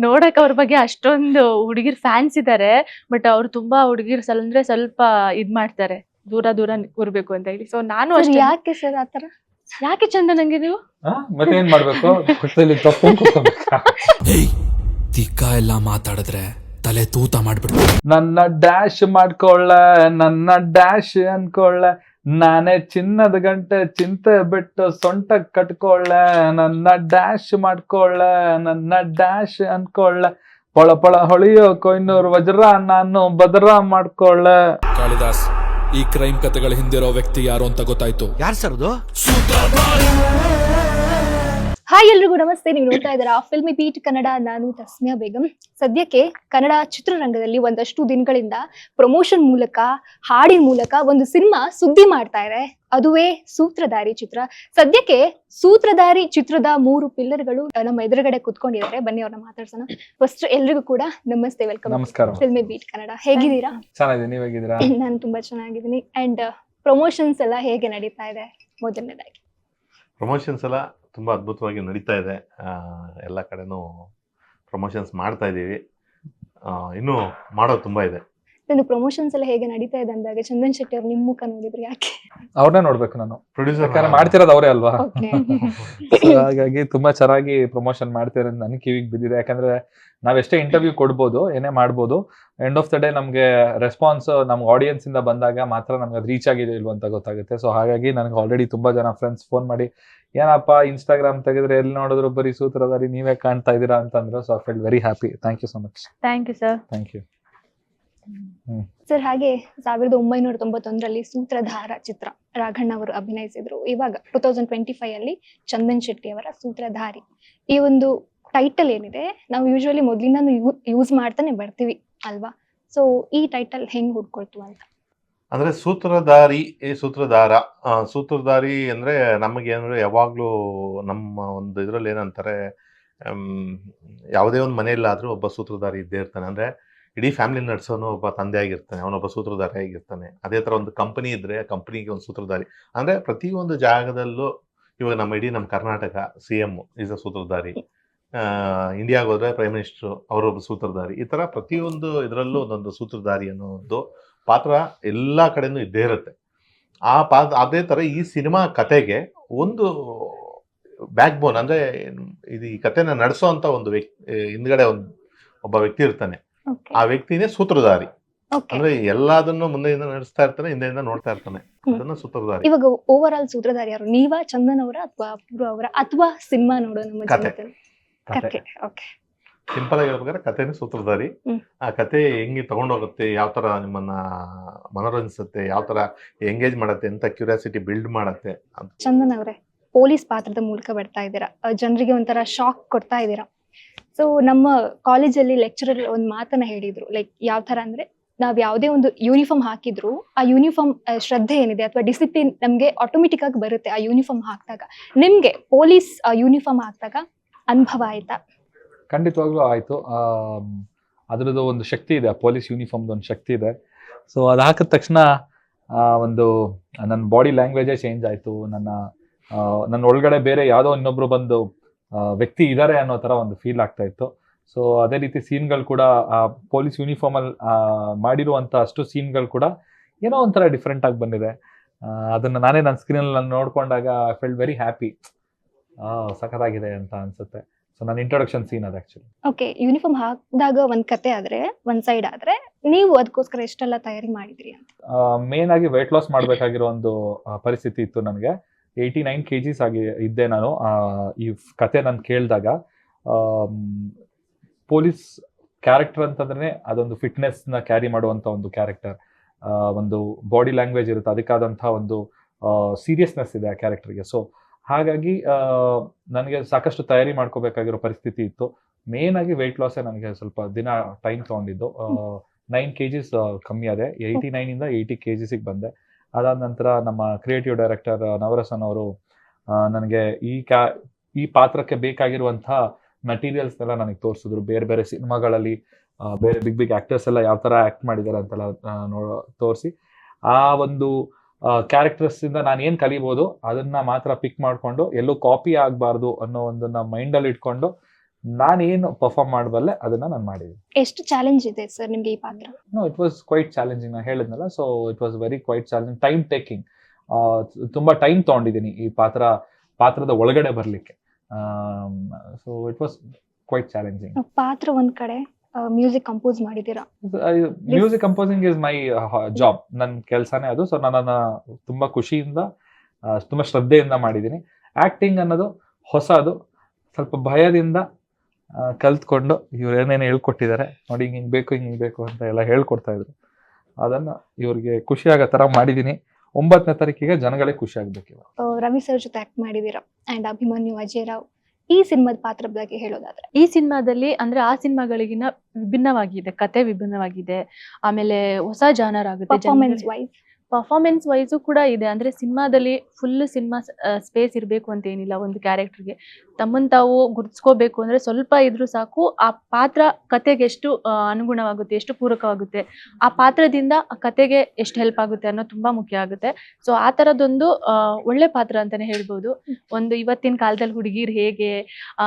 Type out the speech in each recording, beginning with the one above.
ನೋಡಕ್ ಅವ್ರ ಬಗ್ಗೆ ಅಷ್ಟೊಂದು ಹುಡುಗಿರ್ ಫ್ಯಾನ್ಸ್ ಇದ್ದಾರೆ ಬಟ್ ಅವ್ರು ತುಂಬಾ ಹುಡುಗಿರ್ ಅಂದ್ರೆ ಸ್ವಲ್ಪ ಇದ್ ಮಾಡ್ತಾರೆ ದೂರ ದೂರ ಕೂರ್ಬೇಕು ಅಂತ ಹೇಳಿ. ಸೊ ನಾನು ಅಷ್ಟೇ. ಯಾಕೆ ಸರ್ ಆತರ ಯಾಕೆ ಚಂದ ನಂಗೆ ನೀವು? ಆ? ಮತ್ತೆ ಏನ್ ಮಾಡ್ಬೇಕು ತಿಕ್ಕ ಎಲ್ಲ ಮಾತಾಡಿದ್ರೆ ತಲೆ ತೂತ ಮಾಡ್ಬಿಡ್ತೀನಿ. ನನ್ನ ಡ್ಯಾಶ್ ಮಾಡ್ಕೊಳ್ಳ ನನ್ನ ಡ್ಯಾಶ್ ಅನ್ಕೊಳ್ಳ ನಾನೇ ಚಿನ್ನದ ಗಂಟೆ ಚಿಂತೆ ಬಿಟ್ಟು ಸೊಂಟ ಕಟ್ಕೊಳ್ಳ ನನ್ನ ಡ್ಯಾಶ್ ಮಾಡ್ಕೊಳ್ಳ ನನ್ನ ಡ್ಯಾಶ್ ಅನ್ಕೊಳ್ಳ. ಪೊಳ ಪೊಳ ಹೊಳಿಯೋ ಕೊಯ್ನೂರ್ ವಜ್ರ ನಾನು ಭದ್ರ ಮಾಡ್ಕೊಳ್ಳ. ಕಾಳಿದಾಸ್ ಈ ಕ್ರೈಮ್ ಕಥೆಗಳ ಹಿಂದಿರೋ ವ್ಯಕ್ತಿ ಯಾರು ಅಂತ ಗೊತ್ತಾಯ್ತು? ಯಾರು ಸರ್ ಅದು? ಹಾಯ್ ಎಲ್ರಿಗೂ ನಮಸ್ತೆ. ನೀವು ನೋಡ್ತಾ ಇದ್ದೀರಾ ಫಿಲ್ಮಿ ಬೀಟ್ ಕನ್ನಡ ನಾನು ತಸ್ಮಿಯಾ ಬೇಗಂ. ಸದ್ಯಕ್ಕೆ ಕನ್ನಡ ಚಿತ್ರರಂಗದಲ್ಲಿ ಒಂದಷ್ಟು ದಿನಗಳಿಂದ ಪ್ರಮೋಷನ್ ಮೂಲಕ ಹಾಡಿನ ಮೂಲಕ ಒಂದು ಸಿನಿಮಾ ಸುದ್ದಿ ಮಾಡ್ತಾ ಇದೆ. ಅದುವೇ ಸೂತ್ರಧಾರಿ ಚಿತ್ರ. ಸದ್ಯಕ್ಕೆ ಸೂತ್ರಧಾರಿ ಚಿತ್ರದ ಮೂರು ಪಿಲ್ಲರ್ಗಳು ನಮ್ಮ ಎದುರುಗಡೆ ಕುತ್ಕೊಂಡಿದ್ದಾರೆ. ಬನ್ನಿ ಅವ್ರನ್ನ ಮಾತಾಡ್ಸೋಣ. ಫಸ್ಟ್ ಎಲ್ರಿಗೂ ಕೂಡ ನಮಸ್ತೆ ವೆಲ್ಕಮ್ ನಮಸ್ಕಾರ. ಫಿಲ್ಮಿ ಬೀಟ್ ಕನ್ನಡ ಹೇಗಿದ್ದೀರಾ? ಚೆನ್ನಾಗಿದೆ ನೀವ್ ಹೇಗಿದ್ದೀರಾ? ನಾನು ತುಂಬಾ ಚೆನ್ನಾಗಿದ್ದೀನಿ. ಅಂಡ್ ಪ್ರಮೋಷನ್ಸ್ ಎಲ್ಲ ಹೇಗೆ ನಡೀತಾ ಇದೆ? ಮೊದಲನೇದಾಗಿ. ಪ್ರಮೋಷನ್ಸ್ ಎಲ್ಲ ತುಂಬ ಅದ್ಭುತವಾಗಿ ನಡೀತಾ ಇದೆ. ಎಲ್ಲ ಕಡೆನೂ ಪ್ರಮೋಷನ್ಸ್ ಮಾಡ್ತಾ ಇದ್ದೀವಿ. ಆ, ಇನ್ನೂ ಮಾಡೋದು ತುಂಬ ಇದೆ. ನಾನು ಪ್ರಮೋಷನ್ಸ್ ಎಲ್ಲ ಹೇಗೆ ನಡೀತಾ ಇದೆ ಅಂದಾಗ ಚಂದನ್ ಶೆಟ್ಟಿ ಅವ್ರು ನಿಮ್ಮ ಮುಖ ನೋಡಿದ್ರು ಯಾಕೆ? ಅವ್ರನ್ನೇ ನೋಡ್ಬೇಕು ನಾನು. ಪ್ರೊಡ್ಯೂಸರ್ ಯಾಕಂದ್ರೆ ಮಾಡ್ತಿರೋದು ಅವರೇ ಅಲ್ವಾ? ಹಾಗಾಗಿ ತುಂಬಾ ಚೆನ್ನಾಗಿ ಪ್ರಮೋಷನ್ ಮಾಡ್ತಿರೋ ನನ್ ಕಿವಿಗೆ ಬಿದ್ದಿದೆ. ಯಾಕಂದ್ರೆ ನಾವ್ ಎಷ್ಟೇ ಇಂಟರ್ವ್ಯೂ ಕೊಡ್ಬೋದು ಏನೇ ಮಾಡ್ಬೋದು ಎಂಡ್ ಆಫ್ ದ ಡೇ ನಮ್ಗೆ ರೆಸ್ಪಾನ್ಸ್ ನಮ್ಗೆ ಆಡಿಯನ್ಸ್ ಇಂದ ಬಂದಾಗ ಮಾತ್ರ ನಮ್ಗೆ ಅದು ರೀಚ್ ಆಗಿದೆ ಇಲ್ವಂತ ಗೊತ್ತಾಗುತ್ತೆ. ಸೊ ಹಾಗಾಗಿ ನನಗೆ ಆಲ್ರೆಡಿ ತುಂಬಾ ಜನ ಫ್ರೆಂಡ್ಸ್ ಫೋನ್ ಮಾಡಿ ಏನಪ್ಪ ಇನ್ಸ್ಟಾಗ್ರಾಮ್ ತೆಗೆದ್ರೆ ಎಲ್ಲಿ ನೋಡಿದ್ರು ಬರೀ ಸೂತ್ರಧಾರಿ ನೀವೇ ಕಾಣ್ತಾ ಇದೀರಾ ಅಂತಂದ್ರು so I feel very happy thank you so much thank you sir thank you sir ಹಾಗೆ ಸಾವಿರದ ಒಂಬೈನೂರ ತೊಂಬತ್ತೊಂದರಲ್ಲಿ ಸೂತ್ರಧಾರ ಚಿತ್ರ ರಾಘಣ್ಣ ಅವರು ಅಭಿನಯಿಸಿದ್ರು. ಇವಾಗ ಟೂ ತೌಸಂಡ್ ಟ್ವೆಂಟಿ ಫೈವ್ ಅಲ್ಲಿ ಚಂದನ್ ಶೆಟ್ಟಿ ಅವರ ಸೂತ್ರಧಾರಿ. ಈ ಒಂದು ಟೈಟಲ್ ಏನಿದೆ ನಾವು ಯೂಶುವಲಿ ಮೊದಲಿಂದ ಯೂಸ್ ಮಾಡ್ತಾನೆ ಬರ್ತೀವಿ ಅಲ್ವಾ? ಸೊ ಈ ಟೈಟಲ್ ಹೆಂಗ್ ಹುಡ್ಕೊಳ್ತು ಅಂತ. ಅಂದರೆ ಸೂತ್ರಧಾರಿ ಈ ಸೂತ್ರಧಾರ ಆ, ಸೂತ್ರಧಾರಿ ಅಂದರೆ ನಮಗೆ ಅಂದರೆ ಯಾವಾಗಲೂ ನಮ್ಮ ಒಂದು ಇದರಲ್ಲಿ ಏನಂತಾರೆ ಯಾವುದೇ ಒಂದು ಮನೆಯಲ್ಲಾದರೂ ಒಬ್ಬ ಸೂತ್ರಧಾರಿ ಇದ್ದೇ ಇರ್ತಾನೆ. ಅಂದರೆ ಇಡೀ ಫ್ಯಾಮಿಲಿ ನಡೆಸೋನು ಒಬ್ಬ ತಂದೆ ಆಗಿರ್ತಾನೆ ಅವನೊಬ್ಬ ಸೂತ್ರಧಾರಿ ಆಗಿರ್ತಾನೆ. ಅದೇ ಥರ ಒಂದು ಕಂಪನಿ ಇದ್ದರೆ ಕಂಪನಿಗೆ ಒಂದು ಸೂತ್ರಧಾರಿ. ಅಂದರೆ ಪ್ರತಿಯೊಂದು ಜಾಗದಲ್ಲೂ ಇವಾಗ ನಮ್ಮ ಇಡೀ ನಮ್ಮ Karnataka C M is a ಸೂತ್ರಧಾರಿ. ಇಂಡಿಯಾಗೆ ಹೋದ್ರೆ ಪ್ರೈಮ್ ಮಿನಿಸ್ಟ್ರು ಅವರೊಬ್ಬ ಸೂತ್ರಧಾರಿ. ಈ ಥರ ಪ್ರತಿಯೊಂದು ಇದರಲ್ಲೂ ಒಂದೊಂದು ಸೂತ್ರಧಾರಿ ಅನ್ನೋ ಒಂದು ಪಾತ್ರ ಎಲ್ಲ ಕಡೆನೂ ಇದ್ದೇ ಇರುತ್ತೆ. ಆ ಪಾತ್ರ ಅದೇ ಥರ ಈ ಸಿನಿಮಾ ಕತೆಗೆ ಒಂದು ಬ್ಯಾಕ್ ಬೋನ್ ಅಂದರೆ ಇದು ಈ ಕತೆನ ನಡೆಸೋ ಅಂತ ಒಂದು ವ್ಯಕ್ತಿ ಹಿಂದ್ಗಡೆ ಒಂದು ಒಬ್ಬ ವ್ಯಕ್ತಿ ಇರ್ತಾನೆ. ಆ ವ್ಯಕ್ತಿನೇ ಸೂತ್ರಧಾರಿ. ಅಂದ್ರೆ ಎಲ್ಲದನ್ನು ಮುಂದೆಯಿಂದ ನಡೆಸ್ತಾ ಇರ್ತಾನೆ ಹಿಂದೆಯಿಂದ ನೋಡ್ತಾ ಇರ್ತಾನೆ. ಅದನ್ನ ಸೂತ್ರಧಾರಿ. ಇವಾಗ ಓವರ್ ಆಲ್ ಸೂತ್ರಧಾರಿ ಯಾರು? ನೀವಾ ಚಂದನ್ ಅವರ ಅಥವಾ ಅಪೂರ್ವ ಅವರ? ಅಥವಾ ಸಿನಿಮಾ ನೋಡೋ ನಮ್ಮ ಕತೆ. ಓಕೆ ಸಿಂಪಲ್ ಆಗಿ ಹೇಳ್ಬೇಕಾದ್ರೆ ಕಥೆನೇ ಸೂತ್ರಧಾರಿ ಆ ಕತೆ ಹೆಂಗೆ ತಗೊಂಡೋಗುತ್ತೆ ಯಾವ ತರ ನಿಮ್ಮನ್ನ ಮನೋರಂಜಿಸುತ್ತೆ ಯಾವ ತರ ಎಂಗೇಜ್ ಮಾಡತ್ತೆ ಅಂತ ಕ್ಯೂರಿಯಾಸಿಟಿ ಬಿಲ್ಡ್ ಮಾಡತ್ತೆ ಚಂದನ್ ಅವರೇ ಪೊಲೀಸ್ ಪಾತ್ರದ ಮೂಲಕ ಬರ್ತಾ ಇದ್ದೀರಾ? ಜನರಿಗೆ ಒಂಥರ ಶಾಕ್ ಕೊಡ್ತಾ ಇದ್ದೀರಾ? ಸೊ ನಮ್ಮ ಕಾಲೇಜಲ್ಲಿ ಲೆಕ್ಚರರ್ ಒಂದು ಮಾತನ್ನ ಹೇಳಿದ್ರು. ಲೈಕ್ ಯಾವ ತರ ಅಂದ್ರೆ ನಾವ್ ಯಾವುದೇ ಒಂದು ಯೂನಿಫಾರ್ಮ್ ಹಾಕಿದ್ರು ಆ ಯೂನಿಫಾರ್ಮ್ ಶ್ರದ್ಧೆ ಏನಿದೆ ಅಥವಾ ಡಿಸಿಪ್ಲಿನ್ ನಮ್ಗೆ ಆಟೋಮೆಟಿಕ್ ಆಗಿ ಬರುತ್ತೆ ಆ ಯೂನಿಫಾರ್ಮ್ ಹಾಕಿದಾಗ. ನಿಮ್ಗೆ ಪೊಲೀಸ್ ಯೂನಿಫಾರ್ಮ್ ಹಾಕಿದಾಗ ಅನುಭವ ಆಯ್ತಾ? ಖಂಡಿತವಾಗ್ಲೂ ಆಯಿತು. ಅದರದ್ದು ಒಂದು ಶಕ್ತಿ ಇದೆ ಪೊಲೀಸ್ ಯೂನಿಫಾರ್ಮ್ದು ಒಂದು ಶಕ್ತಿ ಇದೆ. ಸೊ ಅದು ಹಾಕಿದ ತಕ್ಷಣ ಒಂದು, ನನ್ನ ಬಾಡಿ ಲ್ಯಾಂಗ್ವೇಜೇ ಚೇಂಜ್ ಆಯಿತು. ನನ್ನ ನನ್ನ ಒಳಗಡೆ ಬೇರೆ ಯಾವುದೋ ಇನ್ನೊಬ್ರು ಬಂದು ವ್ಯಕ್ತಿ ಇದ್ದಾರೆ ಅನ್ನೋ ಥರ ಒಂದು ಫೀಲ್ ಆಗ್ತಾ ಇತ್ತು. ಸೊ ಅದೇ ರೀತಿ ಸೀನ್ಗಳು ಕೂಡ, ಆ, ಪೊಲೀಸ್ ಯೂನಿಫಾರ್ಮಲ್ಲಿ ಮಾಡಿರುವಂಥ ಅಷ್ಟು ಸೀನ್ಗಳು ಕೂಡ ಏನೋ ಒಂಥರ ಡಿಫ್ರೆಂಟ್ ಆಗಿ ಬಂದಿದೆ. ಅದನ್ನು ನಾನೇ ನನ್ನ ಸ್ಕ್ರೀನಲ್ಲಿ ನಾನು ನೋಡಿಕೊಂಡಾಗ ಐ ಫೆಲ್ ವೆರಿ ಹ್ಯಾಪಿ ಸಖತ್ತಾಗಿದೆ ಅಂತ ಅನ್ಸುತ್ತೆ. ಸೊ ನನ್ನ ಇಂಟ್ರೊಡಕ್ಷನ್ ಸೀನ್ ಅದು ಆ್ಯಕ್ಚುಲಿ ಓಕೆ ಯೂನಿಫಾರ್ಮ್ ಹಾಕಿದಾಗ ಒಂದ್ ಕತೆ ಆದ್ರೆ ಒಂದ್ ಸೈಡ್ ಆದ್ರೆ ನೀವು ಅದಕ್ಕೋಸ್ಕರ ಎಷ್ಟೆಲ್ಲ ತಯಾರಿ ಮಾಡಿದ್ರಿ ಅಂತ? ಮೇನ್ ಆಗಿ ವೆಯ್ಟ್ ಲಾಸ್ ಮಾಡಬೇಕಾಗಿರೋ ಒಂದು ಆ, ಪರಿಸ್ಥಿತಿ ಇತ್ತು ನನಗೆ ಏಯ್ಟಿ ನೈನ್ ಕೆ ಜಿಸ್ ಆಗಿ ಇದ್ದೆ ನಾನು. ಆ, ಈ ಫ್- ಕತೆ ನಾನು ಕೇಳಿದಾಗ ಪೊಲೀಸ್ ಕ್ಯಾರೆಕ್ಟರ್ ಅಂತಂದ್ರೆ ಅದೊಂದು ಫಿಟ್ನೆಸ್ನ ಕ್ಯಾರಿ ಮಾಡುವಂಥ ಒಂದು ಕ್ಯಾರೆಕ್ಟರ್ ಒಂದು ಬಾಡಿ ಲ್ಯಾಂಗ್ವೇಜ್ ಇರುತ್ತೆ. ಅದಕ್ಕಾದಂಥ ಒಂದು ಸೀರಿಯಸ್ನೆಸ್ ಇದೆ ಆ ಕ್ಯಾರೆಕ್ಟರ್ಗೆ ಸೊ ಹಾಗಾಗಿ ನನಗೆ ಸಾಕಷ್ಟು ತಯಾರಿ ಮಾಡ್ಕೋಬೇಕಾಗಿರೋ ಪರಿಸ್ಥಿತಿ ಇತ್ತು. ಮೇನ್ ಆಗಿ ವೆಯ್ಟ್ ಲಾಸೇ ನನಗೆ ಸ್ವಲ್ಪ ದಿನ ಟೈಮ್ ತಗೊಂಡಿದ್ದು. ನೈನ್ ಕೆ ಜಿಸ್ ಕಮ್ಮಿ ಅದೇ ಏಯ್ಟಿ ನೈನಿಂದ ಏಯ್ಟಿ ಕೆ ಜಿಸಿಗೆ ಬಂದೆ. ಅದಾದ ನಂತರ ನಮ್ಮ ಕ್ರಿಯೇಟಿವ್ ಡೈರೆಕ್ಟರ್ ನವರಸನ್ ಅವರು ನನಗೆ ಈ ಕ್ಯಾ ಈ ಪಾತ್ರಕ್ಕೆ ಬೇಕಾಗಿರುವಂಥ ಮಟೀರಿಯಲ್ಸ್ನೆಲ್ಲ ನನಗೆ ತೋರಿಸಿದ್ರು. ಬೇರೆ ಬೇರೆ ಸಿನಿಮಾಗಳಲ್ಲಿ ಬೇರೆ ಬಿಗ್ ಬಿಗ್ ಆ್ಯಕ್ಟರ್ಸ್ ಎಲ್ಲ ಯಾವ ಥರ ಆ್ಯಕ್ಟ್ ಮಾಡಿದ್ದಾರೆ ಅಂತೆಲ್ಲ ನೋ ತೋರಿಸಿ. ಆ ಒಂದು ಕ್ಯಾರೆಕ್ಟರ್ಸ್ ಇಂದ ನಾನು ಏನು ಕಲಿಬೋದು ಅದನ್ನ ಮಾತ್ರ ಪಿಕ್ ಮಾಡಿಕೊಂಡು ಎಲ್ಲೂ ಕಾಪಿ ಆಗಬಾರ್ದು ಅನ್ನೋ ಒಂದನ್ನ ಮೈಂಡಲ್ಲಿ ಇಟ್ಕೊಂಡು ನಾನೇನು ಪರ್ಫಾರ್ಮ್ ಮಾಡಬಲ್ಲೆ ಅದನ್ನ ನಾನು ಮಾಡಿದ್ದೀನಿ. ಎಷ್ಟು ಚಾಲೆಂಜ್ ಇದೆ ಸರ್ ನಿಮಗೆ ಈ ಪಾತ್ರ? No it was quite challenging ನಾನು ಹೇಳಿದ್ನಲ್ಲ so it was very quite challenge time taking ತುಂಬಾ ಟೈಮ್ ತಗೊಂಡಿದ್ದೀನಿ ಈ ಪಾತ್ರ ಪಾತ್ರದ ಒಳಗಡೆ ಬರಲಿಕ್ಕೆ. So it was quite challenging ಪಾತ್ರ ಒಂದ್ ಕಡೆ. ಮ್ಯೂಸಿಕ್ ಕಂಪೋಸ್ ಮಾಡಿದೀರಾ music composing is my job ನನ್ನ ಕೆಲಸನೇ ಅದು. ಸೊ ನಾನು ತುಂಬಾ ಖುಷಿಯಿಂದ ತುಂಬಾ ಶ್ರದ್ಧೆಯಿಂದ ಮಾಡಿದ್ದೀನಿ. ಆಕ್ಟಿಂಗ್ ಅನ್ನೋದು ಹೊಸದು. ಸ್ವಲ್ಪ ಭಯದಿಂದ ಕಲ್ತ್ಕೊಂಡು ಇವ್ರು ಏನೇನು ಹೇಳ್ಕೊಟ್ಟಿದ್ದಾರೆ ನೋಡಿ ಹಿಂಗೆ ಹಿಂಗೆ ಬೇಕು ಹಿಂಗೆ ಹಿಂಗೆ ಬೇಕು ಅಂತ ಎಲ್ಲ ಹೇಳ್ಕೊಡ್ತಾ ಇದ್ರು. ಅದನ್ನ ಇವ್ರಿಗೆ ಖುಷಿ ಆಗೋ ಥರ ಮಾಡಿದ್ದೀನಿ. ಒಂಬತ್ತನೇ ತಾರೀಕಿಗೆ ಜನಗಳೇ ಖುಷಿ ಆಗ್ಬೇಕು ಇವಾಗ. ಆ, ರವಿ ಸರ್ ಜೊತೆ ಆಕ್ಟ್ ಮಾಡಿದೀರಾ ಆ್ಯಂಡ್ ಅಭಿಮನ್ಯು ಅಜಯ್ ರಾವ್. ಈ ಸಿನಿಮಾದ ಪಾತ್ರ ಬಗ್ಗೆ ಹೇಳೋದಾದ್ರೆ. ಈ ಸಿನಿಮಾದಲ್ಲಿ ಅಂದ್ರೆ ಆ ಸಿನಿಮಾಗಳಿಗಿನ ವಿಭಿನ್ನವಾಗಿದೆ ಕತೆ ವಿಭಿನ್ನವಾಗಿದೆ ಆಮೇಲೆ ಹೊಸ ಜಾನರ್ ಆಗುತ್ತೆ ಪರ್ಫಾರ್ಮೆನ್ಸ್ ವೈಸ್ ಪರ್ಫಾರ್ಮೆನ್ಸ್ ವೈಸು ಕೂಡ ಇದೆ. ಅಂದ್ರೆ ಸಿನಿಮಾದಲ್ಲಿ ಫುಲ್ ಸಿನಿಮಾ ಸ್ಪೇಸ್ ಇರಬೇಕು ಅಂತ ಏನಿಲ್ಲ ಒಂದು ಕ್ಯಾರೆಕ್ಟರ್ಗೆ ತಮ್ಮನ್ ತಾವು ಗುರ್ತಿಸ್ಕೋಬೇಕು ಅಂದ್ರೆ ಸ್ವಲ್ಪ ಇದ್ರೂ ಸಾಕು, ಆ ಪಾತ್ರ ಕತೆಗೆ ಎಷ್ಟು ಅನುಗುಣವಾಗುತ್ತೆ, ಎಷ್ಟು ಪೂರಕವಾಗುತ್ತೆ, ಆ ಪಾತ್ರದಿಂದ ಆ ಕತೆಗೆ ಎಷ್ಟು ಹೆಲ್ಪ್ ಆಗುತ್ತೆ ಅನ್ನೋ ತುಂಬಾ ಮುಖ್ಯ ಆಗುತ್ತೆ. ಸೊ ಆ ತರದೊಂದು ಒಳ್ಳೆ ಪಾತ್ರ ಅಂತಾನೆ ಹೇಳ್ಬೋದು. ಒಂದು ಇವತ್ತಿನ ಕಾಲದಲ್ಲಿ ಹುಡುಗಿರ್ ಹೇಗೆ, ಆ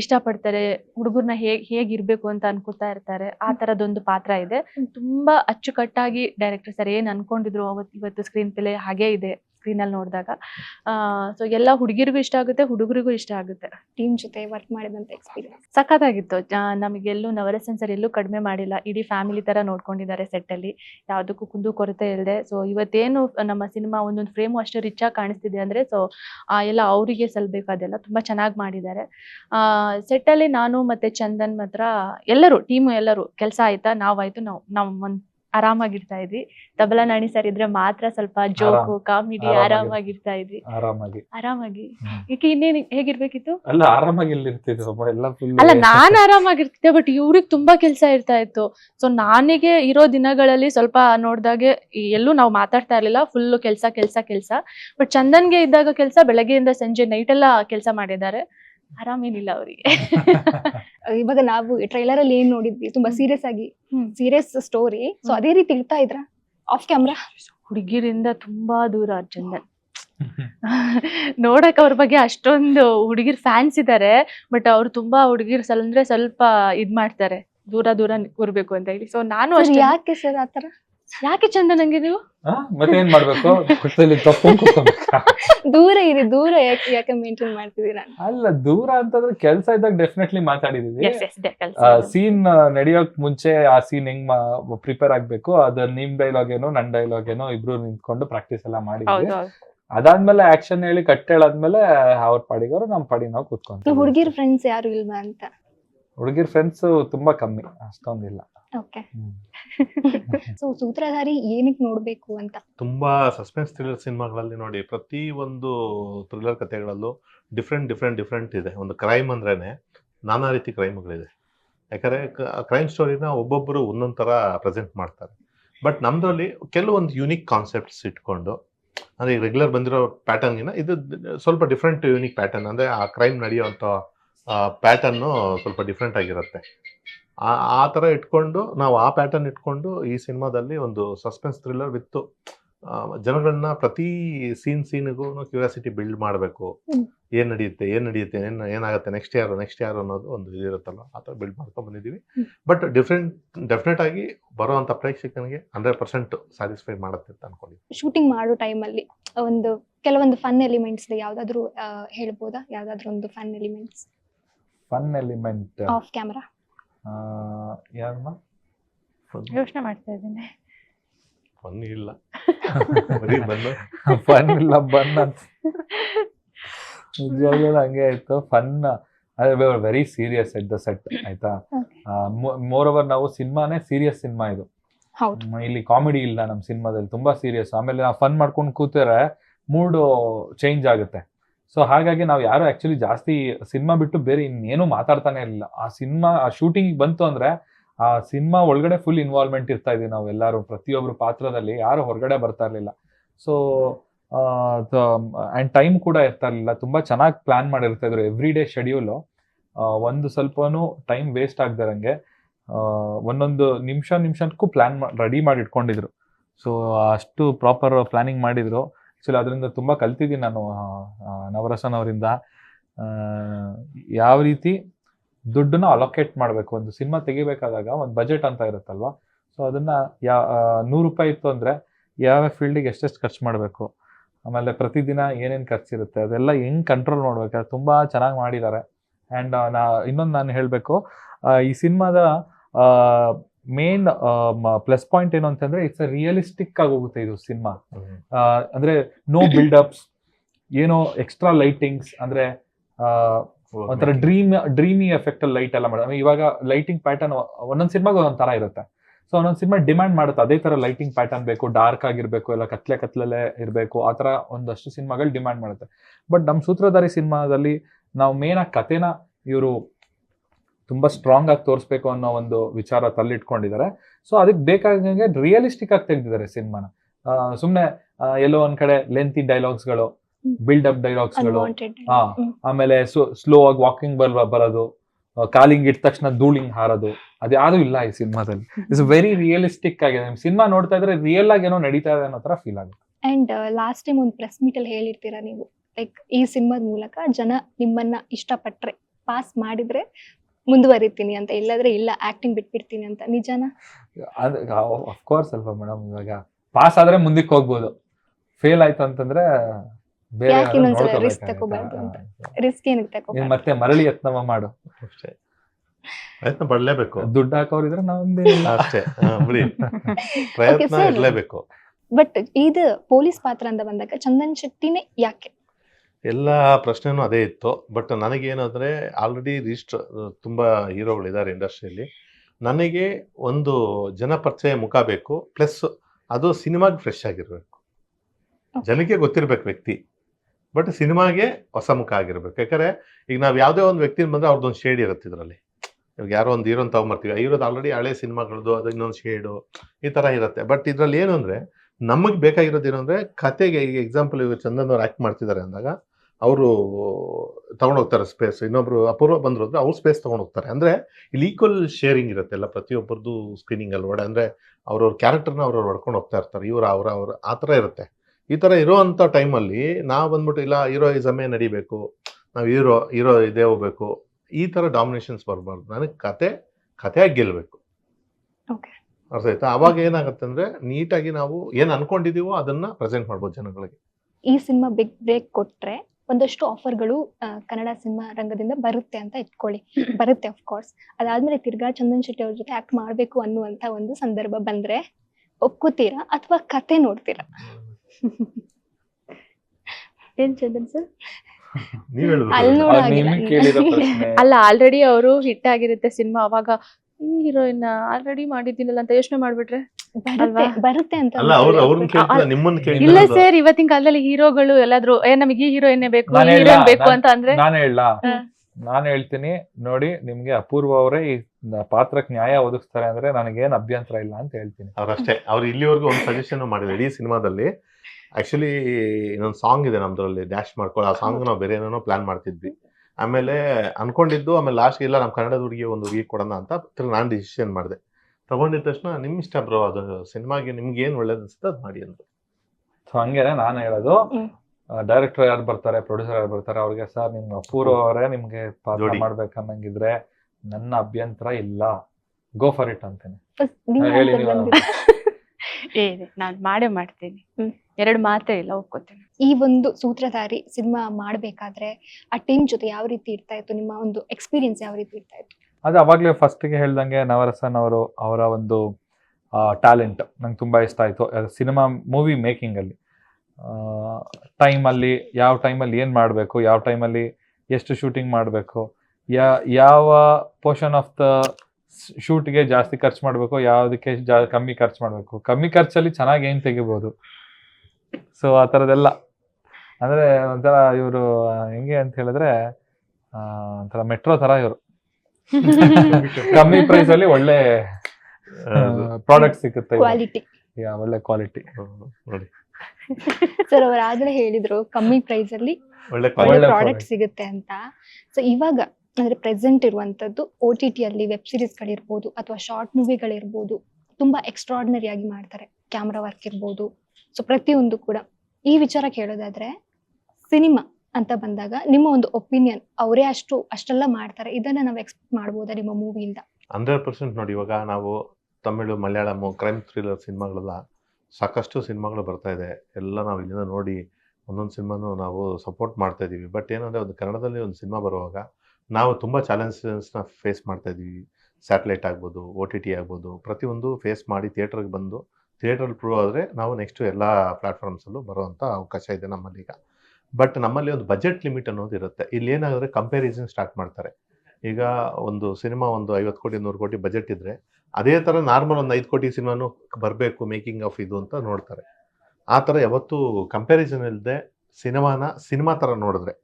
ಇಷ್ಟಪಡ್ತಾರೆ, ಹುಡುಗರ್ನ ಹೇಗ್ ಹೇಗಿರ್ಬೇಕು ಅಂತ ಅನ್ಕೋತಾ ಇರ್ತಾರೆ, ಆ ತರದೊಂದು ಪಾತ್ರ ಇದೆ. ತುಂಬಾ ಅಚ್ಚುಕಟ್ಟಾಗಿ ಡೈರೆಕ್ಟರ್ ಸರ್ ಏನ್ ಅನ್ಕೊಂಡಿದ್ರು ಅವತ್ತು ಇವತ್ತು ಸ್ಕ್ರೀನ್ ಪ್ಲೇ ಹಾಗೆ ಇದೆ. ಸ್ಕ್ರೀನ್ ಅಲ್ಲಿ ನೋಡಿದಾಗ. ಸೊ ಎಲ್ಲ ಹುಡುಗಿರಿಗೂ ಇಷ್ಟ ಆಗುತ್ತೆ ಹುಡುಗರಿಗೂ ಇಷ್ಟ ಆಗುತ್ತೆ. ಟೀಮ್ ಜೊತೆ ವರ್ಕ್ ಮಾಡಿದಂತ ಎಕ್ಸ್ಪೀರಿಯನ್ಸ್ ಸಖತ್ತಾಗಿತ್ತು. ನಮಗೆಲ್ಲೂ ನವರಸನ್ ಸರ್ ಎಲ್ಲೂ ಕಡಿಮೆ ಮಾಡಿಲ್ಲ. ಇಡೀ ಫ್ಯಾಮಿಲಿ ತರ ನೋಡ್ಕೊಂಡಿದ್ದಾರೆ ಸೆಟ್ ಅಲ್ಲಿ. ಯಾವುದಕ್ಕೂ ಕುಂದು ಕೊರತೆ ಇಲ್ಲದೆ ಸೊ ಇವತ್ತೇನು ನಮ್ಮ ಸಿನಿಮಾ ಒಂದೊಂದು ಫ್ರೇಮು ಅಷ್ಟು ರಿಚ್ ಆಗಿ ಕಾಣಿಸ್ತಿದೆ ಅಂದ್ರೆ ಸೊ ಎಲ್ಲ ಅವರಿಗೆ ಸಲ್ಬೇಕು ಅದೆಲ್ಲ ತುಂಬಾ ಚೆನ್ನಾಗಿ ಮಾಡಿದ್ದಾರೆ. ಆ ಸೆಟ್ ಅಲ್ಲಿ ನಾನು ಮತ್ತೆ ಚಂದನ್ ಮಾತ್ರ ಎಲ್ಲರೂ ಟೀಮು ಎಲ್ಲರೂ ಕೆಲಸ ಆಯ್ತಾ? ನಾವಾಯ್ತು ನಾವು ನಾವು ಒಂದ್ ಆರಾಮಾಗಿರ್ತಾ ಇದ್ವಿ. ತಬಲಾ ನಾಣಿ ಸರ್ ಇದ್ರೆ ಮಾತ್ರ ಸ್ವಲ್ಪ ಜೋಕು ಕಾಮಿಡಿ ಆರಾಮಾಗಿ. ಆರಾಮಾಗಿರ್ತಾ ಇದ್ವಿ. ಆರಾಮಾಗಿ. ಆರಾಮಾಗಿ. ಈಕೆ ಇನ್ನೇನ್ ಹೇಗಿರ್ಬೇಕಿತ್ತು? ಅಲ್ಲ ಆರಾಮಾಗಿ ಅಲ್ಲ ನಾನ್ ಆರಾಮಾಗಿರ್ತಿದ್ದೆ ಬಟ್ ಇವ್ರಿಗೆ ತುಂಬಾ ಕೆಲ್ಸ ಇರ್ತಾ ಇತ್ತು. ಸೊ ನಾನಿಗೆ ಇರೋ ದಿನಗಳಲ್ಲಿ ಸ್ವಲ್ಪ ನೋಡ್ದಾಗೆ ಎಲ್ಲೂ ನಾವು ಮಾತಾಡ್ತಾ ಇರ್ಲಿಲ್ಲ. ಫುಲ್ ಕೆಲ್ಸ ಕೆಲ್ಸ ಕೆಲ್ಸ. ಬಟ್ ಚಂದನ್ಗೆ ಇದ್ದಾಗ ಕೆಲ್ಸ ಬೆಳಗ್ಗೆಯಿಂದ ಸಂಜೆ ನೈಟ್ ಎಲ್ಲ ಕೆಲಸ ಮಾಡಿದ್ದಾರೆ. ಆರಾಮೇನಿಲ್ಲ ಅವರಿಗೆ. ಇವಾಗ ನಾವು ಟ್ರೈಲರ್ ಅಲ್ಲಿ ಏನ್ ನೋಡಿದ್ವಿ ತುಂಬಾ ಸೀರಿಯಸ್ ಆಗಿ ಸೀರಿಯಸ್ ಸ್ಟೋರಿ ಸೊ ಅದೇ ರೀತಿ ಇರ್ತಾ ಇದ್ರ? ಆಫ್ ಕ್ಯಾಮ್ರಾ ಹುಡುಗಿರಿಂದ ತುಂಬಾ ದೂರ ಅರ್ಜುನ್ ನೋಡಕ್ ಅವ್ರ ಬಗ್ಗೆ ಅಷ್ಟೊಂದು ಹುಡುಗಿರ್ ಫ್ಯಾನ್ಸ್ ಇದಾರೆ ಬಟ್ ಅವ್ರು ತುಂಬಾ ಹುಡುಗಿರ್ ಅಂದ್ರೆ ಸ್ವಲ್ಪ ಇದ್ ಮಾಡ್ತಾರೆ ದೂರ ದೂರ ಕೂರ್ಬೇಕು ಅಂತ ಹೇಳಿ. ಸೊ ನಾನು ಅಷ್ಟೇ. ಯಾಕೆ ಸರ್ ಆತರ ಯಾಕೆ ಚಂದ ನಂಗೆ ನೀವು? ಮತ್ತೇನ್ ಏನ್ ಮಾಡ್ಬೇಕು ಕೂತ್ಕೋಬೇಕಾ? ದೂರ ಇರಿ ದೂರ ಯಾಕೆ ಯಾಕೆ ಮೇಂಟೈನ್ ಮಾಡ್ತಿದ್ದೀರಾ? ಅಲ್ಲ ದೂರ ಅಂತಂದ್ರೆ ಕೆಲಸ ಇದ್ದಾಗ ಡೆಫಿನೆಟ್ಲಿ ಮಾತಾಡಿದೀವಿ. ಎಸ್ ಎಸ್ ಕೆಲಸ ಸೀನ್ ನಡೆಯೋಕ್ ಮುಂಚೆ ಆ ಸೀನ್ ಹೆಂಗ್ ಪ್ರಿಪೇರ್ ಆಗ್ಬೇಕು ಅದ ನಿಮ್ ಡೈಲಾಗ್ ಏನೋ ನನ್ ಡೈಲಾಗ್ ಏನೋ ಇಬ್ರು ನಿಂತ್ಕೊಂಡು ಪ್ರಾಕ್ಟೀಸ್ ಎಲ್ಲ ಮಾಡಿದ್ವಿ. ಹೌದು ಹೌದು. ಅದಾದ್ಮೇಲೆ ಆಕ್ಷನ್ ಹೇಳಿ ಕಟ್ ಹೇಳಾದ್ಮೇಲೆ ಅವ್ರ ಪಾಡಿಗೋರು ನಮ್ ಪಾಡಿ ನಾವು ಕೂತ್ಕೊಂತೀವಿ. ಹುಡುಗಿರ್ ಫ್ರೆಂಡ್ಸ್ ಯಾರು ಇಲ್ವಾ ಅಂತ? ಹುಡುಗಿರ್ ಫ್ರೆಂಡ್ಸ್ ತುಂಬಾ ಕಮ್ಮಿ ಅಷ್ಟೊಂದಿಲ್ಲ. ಓಕೆ. ಸೊ ಸೂತ್ರಧಾರಿ ಏನಕ್ಕೆ ನೋಡಬೇಕು ಅಂತ? ತುಂಬಾ ಸಸ್ಪೆನ್ಸ್ ಥ್ರಿಲ್ಲರ್ ಸಿನಿಮಾಗಳಲ್ಲಿ ನೋಡಿ ಪ್ರತಿ ಒಂದು ಥ್ರಿಲ್ಲರ್ ಕಥೆಗಳಲ್ಲೂ ಡಿಫ್ರೆಂಟ್ ಡಿಫ್ರೆಂಟ್ ಡಿಫ್ರೆಂಟ್ ಇದೆ. ಒಂದು ಕ್ರೈಮ್ ಅಂದ್ರೇನೆ ನಾನಾ ರೀತಿ ಕ್ರೈಮ್ಗಳಿದೆ ಯಾಕಂದ್ರೆ ಕ್ರೈಮ್ ಸ್ಟೋರಿನ ಒಬ್ಬೊಬ್ಬರು ಒಂದೊಂದು ಥರ ಪ್ರೆಸೆಂಟ್ ಮಾಡ್ತಾರೆ. ಬಟ್ ನಮ್ಮದ್ರಲ್ಲಿ ಕೆಲವೊಂದು ಯುನಿಕ್ ಕಾನ್ಸೆಪ್ಟ್ಸ್ ಇಟ್ಕೊಂಡು ಅಂದ್ರೆ ಈಗ ರೆಗ್ಯುಲರ್ ಬಂದಿರೋ ಪ್ಯಾಟರ್ನ್ಗಿನ ಇದು ಸ್ವಲ್ಪ ಡಿಫ್ರೆಂಟ್ ಯುನಿಕ್ ಪ್ಯಾಟರ್ನ್ ಅಂದ್ರೆ ಆ ಕ್ರೈಮ್ ನಡೆಯುವಂಥ ಪ್ಯಾಟರ್ನು ಸ್ವಲ್ಪ ಡಿಫ್ರೆಂಟ್ ಆಗಿರುತ್ತೆ. ಆ ಆ ಥರ ಇಟ್ಕೊಂಡು ನಾವು ಆ ಪ್ಯಾಟರ್ನ್ ಇಟ್ಕೊಂಡು ಈ ಸಿನಿಮಾದಲ್ಲಿ ಒಂದು ಸಸ್ಪೆನ್ಸ್ ಥ್ರಿಲ್ಲರ್ ವಿತ್ ಜನಗಳನ್ನ ಪ್ರತಿ ಸೀನ್ ಸೀನ್ಗೂ ಕ್ಯೂರಿಯಾಸಿಟಿ ಬಿಲ್ಡ್ ಮಾಡಬೇಕು. ಏನ್ ನಡೆಯುತ್ತೆ ಏನ್ ನಡೆಯುತ್ತೆ ಏನ್ ಏನಾಗುತ್ತೆ ನೆಕ್ಸ್ಟ್ ಇಯರ್ ನೆಕ್ಸ್ಟ್ ಇಯರ್ ಅನ್ನೋದು ಒಂದು ಇದಿರುತ್ತಲ್ಲ ಆ ಥರ ಬಿಲ್ಡ್ ಮಾಡ್ಕೊಂಡು ಬಂದಿದ್ದೀವಿ. ಬಟ್ ಡಿಫ್ರೆಂಟ್ ಡೆಫಿನೆಟ್ ಆಗಿ ಬರುವಂತ ಪ್ರೇಕ್ಷಕನಿಗೆ ಹಂಡ್ರೆಡ್ ಪರ್ಸೆಂಟ್ ಸ್ಯಾಟಿಸ್ಫೈ ಮಾಡುತ್ತೆ ಅಂತ ಅನ್ಕೊಂಡಿದ್ದೀವಿ ಶೂಟಿಂಗ್ ಮಾಡೋ ಟೈಮಲ್ಲಿ ಒಂದು ಕೆಲವೊಂದು ಫನ್ ಎಲಿಮೆಂಟ್ಸ್ ಯಾವ್ದಾದ್ರು ಹೇಳ್ಬೋದಾ? ಯಾವ್ದಾದ್ರು ಒಂದು fun elements fun element of camera ಯಾರಮ್ಮ? ಯೋಚನೆ ಮಾಡ್ತಾ ಇದ್ದೀನಿ. ಫನ್ ಇಲ್ಲ. ಬರೀ ಬಂದು ಫನ್ ಇಲ್ಲ ಬನ್ ಅಂತ. ನಿಜವಾಗ್ಲೂ ಹಂಗೆ ಆಯ್ತು. ಫನ್ ಅದೇ very serious at the set ಆಯ್ತಾ? ಮೋರ್ ಓವರ್ ನಾವು ಸಿನಿಮಾನೇ ಸೀರಿಯಸ್ ಸಿನಿಮಾ ಇದು. ಹೌದು. ಇಲ್ಲಿ ಕಾಮಿಡಿ ಇಲ್ಲ ನಮ್ಮ ಸಿನಿಮಾದಲ್ಲಿ ತುಂಬಾ ಸೀರಿಯಸ್ ಆಮೇಲೆ ನಾವು ಫನ್ ಮಾಡ್ಕೊಂಡು ಕೂತರೆ ಮೂಡು ಚೇಂಜ್ ಆಗುತ್ತೆ. ಸೊ ಹಾಗಾಗಿ ನಾವು ಯಾರು ಆ್ಯಕ್ಚುಲಿ ಜಾಸ್ತಿ ಸಿನಿಮಾ ಬಿಟ್ಟು ಬೇರೆ ಇನ್ನೇನು ಮಾತಾಡ್ತಾನೆ ಇರಲಿಲ್ಲ. ಆ ಸಿನಿಮಾ, ಆ ಶೂಟಿಂಗ್ ಬಂತು ಅಂದ್ರೆ ಆ ಸಿನಿಮಾ ಒಳಗಡೆ ಫುಲ್ ಇನ್ವಾಲ್ವ್ಮೆಂಟ್ ಇರ್ತಾ ಇದ್ವಿ ನಾವು ಎಲ್ಲರೂ. ಪ್ರತಿಯೊಬ್ಬರು ಪಾತ್ರದಲ್ಲಿ ಯಾರು ಹೊರಗಡೆ ಬರ್ತಾ ಇರಲಿಲ್ಲ. ಸೊ ಆ್ಯಂಡ್ ಟೈಮ್ ಕೂಡ ಇರ್ತಾ ಇರಲಿಲ್ಲ. ತುಂಬ ಚೆನ್ನಾಗಿ ಪ್ಲಾನ್ ಮಾಡಿರ್ತಾ ಇದ್ರು ಎವ್ರಿ ಡೇ ಶೆಡ್ಯೂಲು ಒಂದು ಸ್ವಲ್ಪನೂ ಟೈಮ್ ವೇಸ್ಟ್ ಆಗ್ದಿರಂಗೆ ಒಂದೊಂದು ನಿಮಿಷ ನಿಮಿಷಕ್ಕೂ ಪ್ಲಾನ್ ರೆಡಿ ಮಾಡಿ ಇಟ್ಕೊಂಡಿದ್ರು. ಸೊ ಅಷ್ಟು ಪ್ರಾಪರ್ ಪ್ಲಾನಿಂಗ್ ಮಾಡಿದ್ರು. ಆಕ್ಚುಲಿ ಅದರಿಂದ ತುಂಬ ಕಲ್ತಿದ್ದೀನಿ ನಾನು ಆ, ಆ, ನವರಸನ್ ಅವರಿಂದ. ಯಾವ ರೀತಿ ದುಡ್ಡನ್ನ ಅಲೋಕೇಟ್ ಮಾಡಬೇಕು ಒಂದು ಸಿನಿಮಾ ತೆಗಿಬೇಕಾದಾಗ ಒಂದು ಬಜೆಟ್ ಅಂತ ಇರುತ್ತಲ್ವ? ಸೊ ಅದನ್ನ ಯಾ ನೂರು ರೂಪಾಯಿ ಇತ್ತು ಅಂದ್ರೆ ಯಾವ ಫೀಲ್ಡಿಗೆ ಎಷ್ಟೆಷ್ಟು ಖರ್ಚು ಮಾಡಬೇಕು? ಆಮೇಲೆ ಪ್ರತಿದಿನ ಏನೇನು ಖರ್ಚಿರುತ್ತೆ ಅದೆಲ್ಲ ಹೆಂಗ್ ಕಂಟ್ರೋಲ್ ಮಾಡ್ಬೇಕು? ಅದು ತುಂಬಾ ಚೆನ್ನಾಗಿ ಮಾಡಿದ್ದಾರೆ. ಆ್ಯಂಡ್ ನಾ ಇನ್ನೊಂದು ನಾನು ಹೇಳಬೇಕು. ಈ ಸಿನಿಮಾದ ಮೇನ್ ಪ್ಲಸ್ ಪಾಯಿಂಟ್ ಏನು ಅಂತಂದ್ರೆ ಇಟ್ಸ್ ರಿಯಲಿಸ್ಟಿಕ್ ಆಗಿ ಹೋಗುತ್ತೆ ಇದು ಸಿನಿಮಾ ಅಂದ್ರೆ ನೋ ಬಿಲ್ಡಪ್ಸ್ ಏನೋ ಎಕ್ಸ್ಟ್ರಾ ಲೈಟಿಂಗ್ಸ್ ಅಂದ್ರೆ ಒಂಥರ ಡ್ರೀಮ್ ಡ್ರೀಮಿ ಎಫೆಕ್ಟ್ ಅಲ್ಲಿ ಲೈಟ್ ಎಲ್ಲ ಮಾಡೋದು ಇವಾಗ ಲೈಟಿಂಗ್ ಪ್ಯಾಟರ್ನ್ ಒಂದೊಂದು ಸಿನಿಮಾಗ ಒಂದೊಂದು ತರ ಇರುತ್ತೆ. ಸೊ ಒಂದೊಂದು ಸಿನಿಮಾ ಡಿಮ್ಯಾಂಡ್ ಮಾಡುತ್ತೆ. ಅದೇ ತರ ಲೈಟಿಂಗ್ ಪ್ಯಾಟರ್ನ್ ಬೇಕು ಡಾರ್ಕ್ ಆಗಿರ್ಬೇಕು ಇಲ್ಲ ಕತ್ಲೆ ಕತ್ಲಲ್ಲೇ ಇರಬೇಕು ಆ ತರ ಒಂದಷ್ಟು ಸಿನಿಮಾಗಳು ಡಿಮ್ಯಾಂಡ್ ಮಾಡುತ್ತೆ. ಬಟ್ ನಮ್ಮ ಸೂತ್ರಧಾರಿ ಸಿನಿಮಾದಲ್ಲಿ ನಾವು ಮೇನ್ ಆಗಿ ಕಥೆನ ಇವರು ತುಂಬಾ ಸ್ಟ್ರಾಂಗ್ ಆಗಿ ತೋರಿಸ್ಬೇಕು ಅನ್ನೋ ಒಂದು ವಿಚಾರ ತಲ್ಲಿಟ್ಕೊಂಡಿದ್ದಾರೆ. ಸೊ ಅದಕ್ಕೆ ಬೇಕಾಗಂಗೆ ರಿಯಲಿಸ್ಟಿಕ್ ಆಗಿ ತೆಗೆದಿದ್ದಾರೆ ಸಿನಿಮಾನ. ಸುಮ್ಮನೆ ಎಲ್ಲೋ ಒಂದ್ ಕಡೆ ಲೆಂತಿ ಡೈಲಾಗ್ಸ್ಗಳು ಬಿಲ್ಡ್ ಅಪ್ ಡೈಲಾಗ್ಸ್ಗಳು ಗಳು ಹಾ ಆಮೇಲೆ ಸ್ಲೋ ಆಗಿ ವಾಕಿಂಗ್ ಬರ್ ಬರೋದು ಕಾಲಿಂಗ್ ಇಟ್ಟ ತಕ್ಷಣ ಧೂಳಿಂಗ್ ಹಾರೋದು ಅದ್ಯಾವುದು ಇಲ್ಲ ಈ ಸಿನಿಮಾದಲ್ಲಿ. ಇಟ್ಸ್ ವೆರಿ ರಿಯಲಿಸ್ಟಿಕ್ ಆಗಿದೆ. ಸಿನಿಮಾ ನೋಡ್ತಾ ಇದ್ರೆ ರಿಯಲ್ ಆಗಿ ಏನೋ ನಡೀತಾ ಇದೆ ಅನ್ನೋ ತರ ಫೀಲ್ ಆಗುತ್ತೆ. ಅಂಡ್ ಲಾಸ್ಟ್ ಟೈಮ್ ಒಂದು ಪ್ರೆಸ್ ಮೀಟ್ ಅಲ್ಲಿ ಹೇಳಿರ್ತೀರಾ ನೀವು? ಲೈಕ್ ಈ ಸಿನಿಮಾದ ಮೂಲಕ ಜನ ನಿಮ್ಮನ್ನ ಇಷ್ಟಪಟ್ರೆ ಪಾಸ್ ಮಾಡಿದ್ರೆ ಮುಂದುವರಿತೀನಿ ಅಂತ ಇಲ್ಲಾದ್ರೆ ಇಲ್ಲ ಆಕ್ಟಿಂಗ್ ಬಿಟ್ಬಿಡ್ತೀನಿ ಅಂತ. ನಿಜಾನ? ಅಫ್ಕೋರ್ಸ್ ಅಲ್ವಾ ಮೇಡಮ್ ಇವಾಗ ಪಾಸ್ ಆದ್ರೆ ಮುಂದಕ್ಕೆ ಹೋಗ್ಬೋದು. ಫೇಲ್ ಆಯ್ತು ಅಂತಂದ್ರೆ ಮತ್ತೆ ಮರಳಿ ಯತ್ನವ ಮಾಡು. ಅಷ್ಟೇ. ಪ್ರಯತ್ನ ಪಡ್ಲೇಬೇಕು. ದುಡ್ಡು ಹಾಕೋರಿದ್ರೆ ನಾವೊಂದೇ ಅಷ್ಟೇ. ಬಿಡಿ. ಪ್ರಯತ್ನ. ಇರ್ಲೇಬೇಕು ಬಟ್ ಇದು ಪೊಲೀಸ್ ಪಾತ್ರ ಅಂತ ಬಂದಾಗ ಚಂದನ್ ಶೆಟ್ಟಿನೇ ಯಾಕೆ? ಎಲ್ಲ ಪ್ರಶ್ನೆನೂ ಅದೇ ಇತ್ತು. ಬಟ್ ನನಗೇನಂದರೆ ಆಲ್ರೆಡಿ ರಿಜಿಸ್ಟರ್ ತುಂಬ ಹೀರೋಗಳಿದ್ದಾರೆ ಇಂಡಸ್ಟ್ರಿಯಲ್ಲಿ. ನನಗೆ ಒಂದು ಜನಪರಿಚಯ ಮುಖ ಬೇಕು ಪ್ಲಸ್ ಅದು ಸಿನಿಮಾಗೆ ಫ್ರೆಶ್ ಆಗಿರಬೇಕು. ಜನಕ್ಕೆ ಗೊತ್ತಿರಬೇಕು ವ್ಯಕ್ತಿ. ಬಟ್ ಸಿನಿಮಾಗೆ ಹೊಸ ಮುಖ ಆಗಿರ್ಬೇಕು. ಯಾಕಂದರೆ ಈಗ ನಾವು ಯಾವುದೇ ಒಂದು ವ್ಯಕ್ತಿನ ಬಂದರೆ ಅವ್ರದ್ದೊಂದು ಶೇಡ್ ಇರುತ್ತೆ ಇದರಲ್ಲಿ. ಇವಾಗ ಯಾರೋ ಒಂದು ಹೀರೋನ್ ತಗೊಂಬರ್ತೀವಿ. ಹೀರೋದು ಆಲ್ರೆಡಿ ಹಳೆ ಸಿನಿಮಾಗಳದ್ದು ಅದು ಇನ್ನೊಂದು ಶೇಡು ಈ ಥರ ಇರುತ್ತೆ. ಬಟ್ ಇದರಲ್ಲಿ ಏನು ಅಂದರೆ ನಮಗೆ ಬೇಕಾಗಿರೋದು ಏನು ಅಂದರೆ ಕತೆಗೆ ಈಗ ಎಕ್ಸಾಂಪಲ್ ಇವಾಗ ಚಂದನ್ ಅವ್ರು ಆ್ಯಕ್ಟ್ ಮಾಡ್ತಿದ್ದಾರೆ ಅಂದಾಗ ಅವರು ತಗೊಂಡೋಗ್ತಾರೆ ಸ್ಪೇಸ್ ಇನ್ನೊಬ್ರು ಅಪೂರ್ವ ಬಂದ್ರು ಅಂದ್ರೆ ಅವ್ರು ಸ್ಪೇಸ್ ತಗೊಂಡೋಗ್ತಾರೆ ಅಂದ್ರೆ ಇಲ್ಲಿ ಈಕ್ವಲ್ ಶೇರಿಂಗ್ ಇರುತ್ತೆ ಎಲ್ಲ ಪ್ರತಿಯೊಬ್ಬರದ್ದು ಸ್ಕ್ರೀನಿಂಗ್ ಅಲ್ಲಿ ಒಡೆ ಅಂದ್ರೆ ಅವ್ರವ್ರ ಕ್ಯಾರೆಕ್ಟರ್ನ ಅವ್ರವ್ರು ಹೊಡ್ಕೊಂಡು ಹೋಗ್ತಾ ಇರ್ತಾರೆ. ಇವರು ಅವ್ರ ಅವ್ರ ಆ ಥರ ಇರುತ್ತೆ. ಈ ಥರ ಇರೋವಂಥ ಟೈಮಲ್ಲಿ ನಾವು ಬಂದ್ಬಿಟ್ಟು ಇಲ್ಲ ಹೀರೋಯಿಸಮೇ ನಡಿಬೇಕು ನಾವು ಹೀರೋ ಹೀರೋ ಇದೇ ಹೋಗ್ಬೇಕು ಈ ಥರ ಡಾಮಿನೇಷನ್ಸ್ ಬರಬಾರ್ದು. ನನಗೆ ಕತೆ ಕತೆಯಾಗಿ ಗೆಲ್ಲಬೇಕು. ಅರ್ಥ ಆಯ್ತಾ? ಅವಾಗ ಏನಾಗುತ್ತೆ ಅಂದರೆ ನೀಟಾಗಿ ನಾವು ಏನು ಅನ್ಕೊಂಡಿದೀವೋ ಅದನ್ನು ಪ್ರೆಸೆಂಟ್ ಮಾಡ್ಬೋದು ಜನಗಳಿಗೆ. ಈ ಸಿನಿಮಾ ಬಿಗ್ ಬ್ರೇಕ್ ಕೊಟ್ರೆ ಒಂದಷ್ಟು ಆಫರ್ಗಳು ಕನ್ನಡ ಸಿನಿಮಾ ರಂಗದಿಂದ ಬರುತ್ತೆ ಅಂತ ಇಟ್ಕೊಳ್ಳಿ. ಬರುತ್ತೆ ಆಫ್ ಕೋರ್ಸ್ ಅದಾದ್ಮೇಲೆ ತಿರ್ಗಾ ಚಂದನ್ ಶೆಟ್ಟಿ ಅವ್ರ ಜೊತೆ ಆಕ್ಟ್ ಮಾಡ್ಬೇಕು ಅನ್ನುವಂತ ಒಂದು ಸಂದರ್ಭ ಬಂದ್ರೆ ಒಪ್ಕೋತೀರಾ ಅಥವಾ ಕತೆ ನೋಡ್ತೀರಾ? ಏನ್ ಚಂದನ್ ಸರ್? ಅಲ್ಲ ಆಲ್ರೆಡಿ ಅವರು ಹಿಟ್ ಆಗಿರುತ್ತೆ ಸಿನಿಮಾ ಅವಾಗ ಈ ಹೀರೋಯಿನ್ ಆಲ್ರೆಡಿ ಮಾಡಿದ್ದೀನಲ್ಲ ಅಂತ ಯೋಚನೆ ಮಾಡ್ಬಿಟ್ರೆ? ಬರುತ್ತೆ ಬರುತ್ತೆ ಅಂತ ಅಲ್ಲ ಅವ್ರು ಅವ್ರನ್ನ ಅನ್ಕೊಳ್ಳಿ. ಕೇಳ್ತಿಲ್ಲ ನಿಮ್ಮನ್ನ ಇಲ್ಲ ಸರ್ ಇವತ್ತಿನ ಕಾಲದಲ್ಲಿ ಹೀರೋಗಳು ಎಲ್ಲಾದ್ರೂ ಏ ನಮಗೆ ಈ ಬೇಕು ನಾನ್ ಹೀರೋಯಿನ್ ಬೇಕು ನಾನ್- ಅಂತ ಅಂದ್ರೆ ನಾನು ಹೇಳ. ನಾನು ಹೇಳ್ತೀನಿ ನೋಡಿ ನಿಮ್ಗೆ ಅಪೂರ್ವ ಅವರೇ ಈ ಪಾತ್ರಕ್ಕೆ ನ್ಯಾಯ ಒದಗಿಸ್ತಾರೆ ಅಂದ್ರೆ ನನಗೇನ್ ಅಭ್ಯಂತರ ಇಲ್ಲ ಅಂತ ಹೇಳ್ತೀನಿ. ಅವ್ರಷ್ಟೇ. ಅವ್ರು ಇಲ್ಲಿವರೆಗೂ ಒಂದು ಸಜೆಷನ್ ಮಾಡಿದ್ರು. ಇಡೀ ಸಿನಿಮಾದಲ್ಲಿ ಆಕ್ಚುಲಿ ಇನ್ನೊಂದು ಸಾಂಗ್ ಇದೆ ನಮ್ದ್ರಲ್ಲಿ ಡ್ಯಾಶ್ ಮಾಡ್ಕೊಳ್ಳೋ ಆ ಸಾಂಗ್ ನಾವು ಬೇರೆ ಏನೇನೋ ಪ್ಲಾನ್ ಮಾಡ್ತಿದ್ವಿ. ಆಮೇಲೆ ಅನ್ಕೊಂಡಿದ್ದು ಆಮೇಲೆ ಲಾಸ್ಟ್ ಇಲ್ಲ ನಮ್ಮ ಕನ್ನಡದ ಹುಡುಗಿ ಒಂದು ಹುಡುಗಿ ಕೊಡೋಣ ಅಂತ ನಾನ್ ನಾನು ಡಿಸಿಷನ್ ಮಾಡಿದೆ. ತಗೊಂಡಿದ ತಕ್ಷಣ ನಿಮ್ ಇಷ್ಟ ಬ್ರೋ ಅದು ಸಿನಿಮಾಗೆ ನಿಮ್ಗೆ ಏನ್ ಒಳ್ಳೇದು ಅನ್ಸುತ್ತೆ ಅದು ಮಾಡಿ ಅಂತ. ಸೊ ಹಂಗೇನೆ ನಾನು ಹೇಳೋದು ಡೈರೆಕ್ಟರ್ ಯಾರು ಬರ್ತಾರೆ ಪ್ರೊಡ್ಯೂಸರ್ ಯಾರು ಬರ್ತಾರೆ ಅವ್ರಿಗೆ ಸರ್ ನಿಮ್ ಅಪೂರ್ವ ಅವರೇ ನಿಮ್ಗೆ ಪಾತ್ರ. ಮಾಡ್ಬೇಕನ್ನಂಗಿದ್ರೆ ನನ್ನ ಅಭ್ಯಂತರ ಇಲ್ಲ. ಗೋ ಫಾರ್ ಇಟ್ ಅಂತೀನಿ. ಹೇಳಿ ಏ ನಾನ್ ಮಾಡೇ ಮಾಡ್ತೀನಿ. ಎರಡು ಮಾತೇ ಇಲ್ಲ ಒಪ್ಕೋತೀನಿ. ಈ ಒಂದು ಸೂತ್ರಧಾರಿ ಸಿನಿಮಾ ಮಾಡ್ಬೇಕಾದ್ರೆ ಆ ಟೀಮ್ ಜೊತೆ ಯಾವ ರೀತಿ ಇರ್ತಾ ಇತ್ತು ನಿಮ್ಮ ಒಂದು ಎಕ್ಸ್ಪೀರಿಯನ್ಸ್ ಯಾವ ರೀತಿ ಇರ್ತಾ ಇತ್ತು? ಅದು ಅವಾಗಲೇ ಫಸ್ಟಿಗೆ ಹೇಳ್ದಂಗೆ ನವರಸನ್ ಅವರು, ಅವರ ಒಂದು ಟ್ಯಾಲೆಂಟ್ ನಂಗೆ ತುಂಬ ಇಷ್ಟ ಆಯಿತು. ಸಿನಿಮಾ ಮೂವಿ ಮೇಕಿಂಗಲ್ಲಿ ಟೈಮಲ್ಲಿ ಯಾವ ಟೈಮಲ್ಲಿ ಏನು ಮಾಡಬೇಕು, ಯಾವ ಟೈಮಲ್ಲಿ ಎಷ್ಟು ಶೂಟಿಂಗ್ ಮಾಡಬೇಕು ಯಾವ ಪೋರ್ಷನ್ ಆಫ್ ದ ಶೂಟ್ಗೆ ಜಾಸ್ತಿ ಖರ್ಚು ಮಾಡಬೇಕು, ಯಾವುದಕ್ಕೆ ಜಾ, ಕಮ್ಮಿ ಖರ್ಚು ಮಾಡಬೇಕು. ಕಮ್ಮಿ ಖರ್ಚಲ್ಲಿ ಚೆನ್ನಾಗಿ ಏನು ತೆಗಿಬೋದು. ಸೊ ಆ ಥರದ್ದೆಲ್ಲ ಅಂದರೆ ಒಂಥರ ಇವರು ಹೆಂಗೆ ಅಂತ ಹೇಳಿದ್ರೆ ಒಂಥರ ಮೆಟ್ರೋ ಥರ ಇವರು. ಕಮ್ಮಿ ಪ್ರೈಸ್ ಅಲ್ಲಿ ಒಳ್ಳೆ ಪ್ರಾಡಕ್ಟ್ ಸಿಗುತ್ತೆ ಕ್ವಾಲಿಟಿ ಯಾ, ಒಳ್ಳೆ ಕ್ವಾಲಿಟಿ ನೋಡಿ. ಸರ್ ಅವ್ರು ಆಗ್ಲೇ ಹೇಳಿದ್ರು ಕಮ್ಮಿ ಪ್ರೈಸ್ ಅಲ್ಲಿ ಒಳ್ಳೆ ಪ್ರಾಡಕ್ಟ್ ಸಿಗುತ್ತೆ ಅಂತ. ಸೊ ಇವಾಗ ಅಂದ್ರೆ ಪ್ರೆಸೆಂಟ್ ಇರುವಂತದ್ದು ಓ ಟಿ ಟಿ ಅಲ್ಲಿ ವೆಬ್ ಸೀರೀಸ್ ಗಳಿರ್ಬೋದು ಅಥವಾ ಶಾರ್ಟ್ ಮೂವಿಗಳಿರ್ಬೋದು ತುಂಬಾ ಎಕ್ಸ್ಟ್ರಾರ್ಡಿನರಿ ಆಗಿ ಮಾಡ್ತಾರೆ. ಕ್ಯಾಮ್ರಾ ವರ್ಕ್ ಇರ್ಬೋದು. ಸೊ ಪ್ರತಿಯೊಂದು ಕೂಡ. ಈ ವಿಚಾರ ಕೇಳೋದಾದ್ರೆ ಸಿನಿಮಾ ಅಂತ ಬಂದಾಗ ನಿಮ್ಮ ಒಂದು ಒಪಿನಿಯನ್ ಅವರೇ ಅಷ್ಟು, ಅಷ್ಟೆಲ್ಲ ಮಾಡ್ತಾರೆ. ಇದನ್ನ ನಾವು ಎಕ್ಸ್ಪೆಕ್ಟ್ ಮಾಡ್ಬೋದಾ ನಿಮ್ಮ ಮೂವಿಯಿಂದ ಹಂಡ್ರೆಡ್ ಪರ್ಸೆಂಟ್ ನೋಡಿ, ಇವಾಗ ನಾವು ತಮಿಳು ಮಲಯಾಳಮು ಕ್ರೈಮ್ ಥ್ರಿಲ್ಲರ್ ಸಿನಿಮಾಗಳೆಲ್ಲ ಸಾಕಷ್ಟು ಸಿನಿಮಾಗಳು ಬರ್ತಾ ಇದೆ. ಎಲ್ಲ ನಾವು ಇಲ್ಲಿಂದ ನೋಡಿ ಒಂದೊಂದು ಸಿನಿಮಾನು ನಾವು ಸಪೋರ್ಟ್ ಮಾಡ್ತಾ ಇದ್ದೀವಿ ಬಟ್ ಏನಂದರೆ ಒಂದು ಕನ್ನಡದಲ್ಲಿ ಒಂದು ಸಿನಿಮಾ ಬರುವಾಗ ನಾವು ತುಂಬ ಚಾಲೆಂಜಸ್ನ ಫೇಸ್ ಮಾಡ್ತಾ ಇದ್ದೀವಿ ಸ್ಯಾಟಲೈಟ್ ಆಗ್ಬೋದು ಒ ಟಿ ಟಿ ಆಗ್ಬೋದು, ಪ್ರತಿಯೊಂದು ಫೇಸ್ ಮಾಡಿ ಥಿಯೇಟ್ರಿಗೆ ಬಂದು ಥಿಯೇಟ್ರಲ್ಲಿ ಪ್ರೂವ್ ಆದರೆ ನಾವು ನೆಕ್ಸ್ಟು ಎಲ್ಲ ಪ್ಲ್ಯಾಟ್ಫಾರ್ಮ್ಸಲ್ಲೂ ಬರುವಂಥ ಅವಕಾಶ ಇದೆ ನಮ್ಮಲ್ಲಿ ಈಗ. ಬಟ್ ನಮ್ಮಲ್ಲಿ ಒಂದು ಬಜೆಟ್ ಲಿಮಿಟ್ ಅನ್ನೋದು ಇರುತ್ತೆ. ಇಲ್ಲಿ ಏನಾದರೆ ಕಂಪ್ಯಾರಿಸನ್ ಸ್ಟಾರ್ಟ್ ಮಾಡ್ತಾರೆ. ಈಗ ಒಂದು ಸಿನಿಮಾ ಒಂದು ಐವತ್ತು ಕೋಟಿ, ನೂರು ಕೋಟಿ ಬಜೆಟ್ ಇದ್ದರೆ ಅದೇ ಥರ ನಾರ್ಮಲ್ ಒಂದು ಐದು ಕೋಟಿ ಸಿನಿಮಾನು ಬರಬೇಕು ಮೇಕಿಂಗ್ ಆಫ್ ಇದು ಅಂತ ನೋಡ್ತಾರೆ. ಆ ಥರ ಯಾವತ್ತೂ ಕಂಪ್ಯಾರಿಸನ್ ಇಲ್ಲದೆ ಸಿನಿಮಾನ ಸಿನಿಮಾ ಥರ ನೋಡಿದ್ರೆ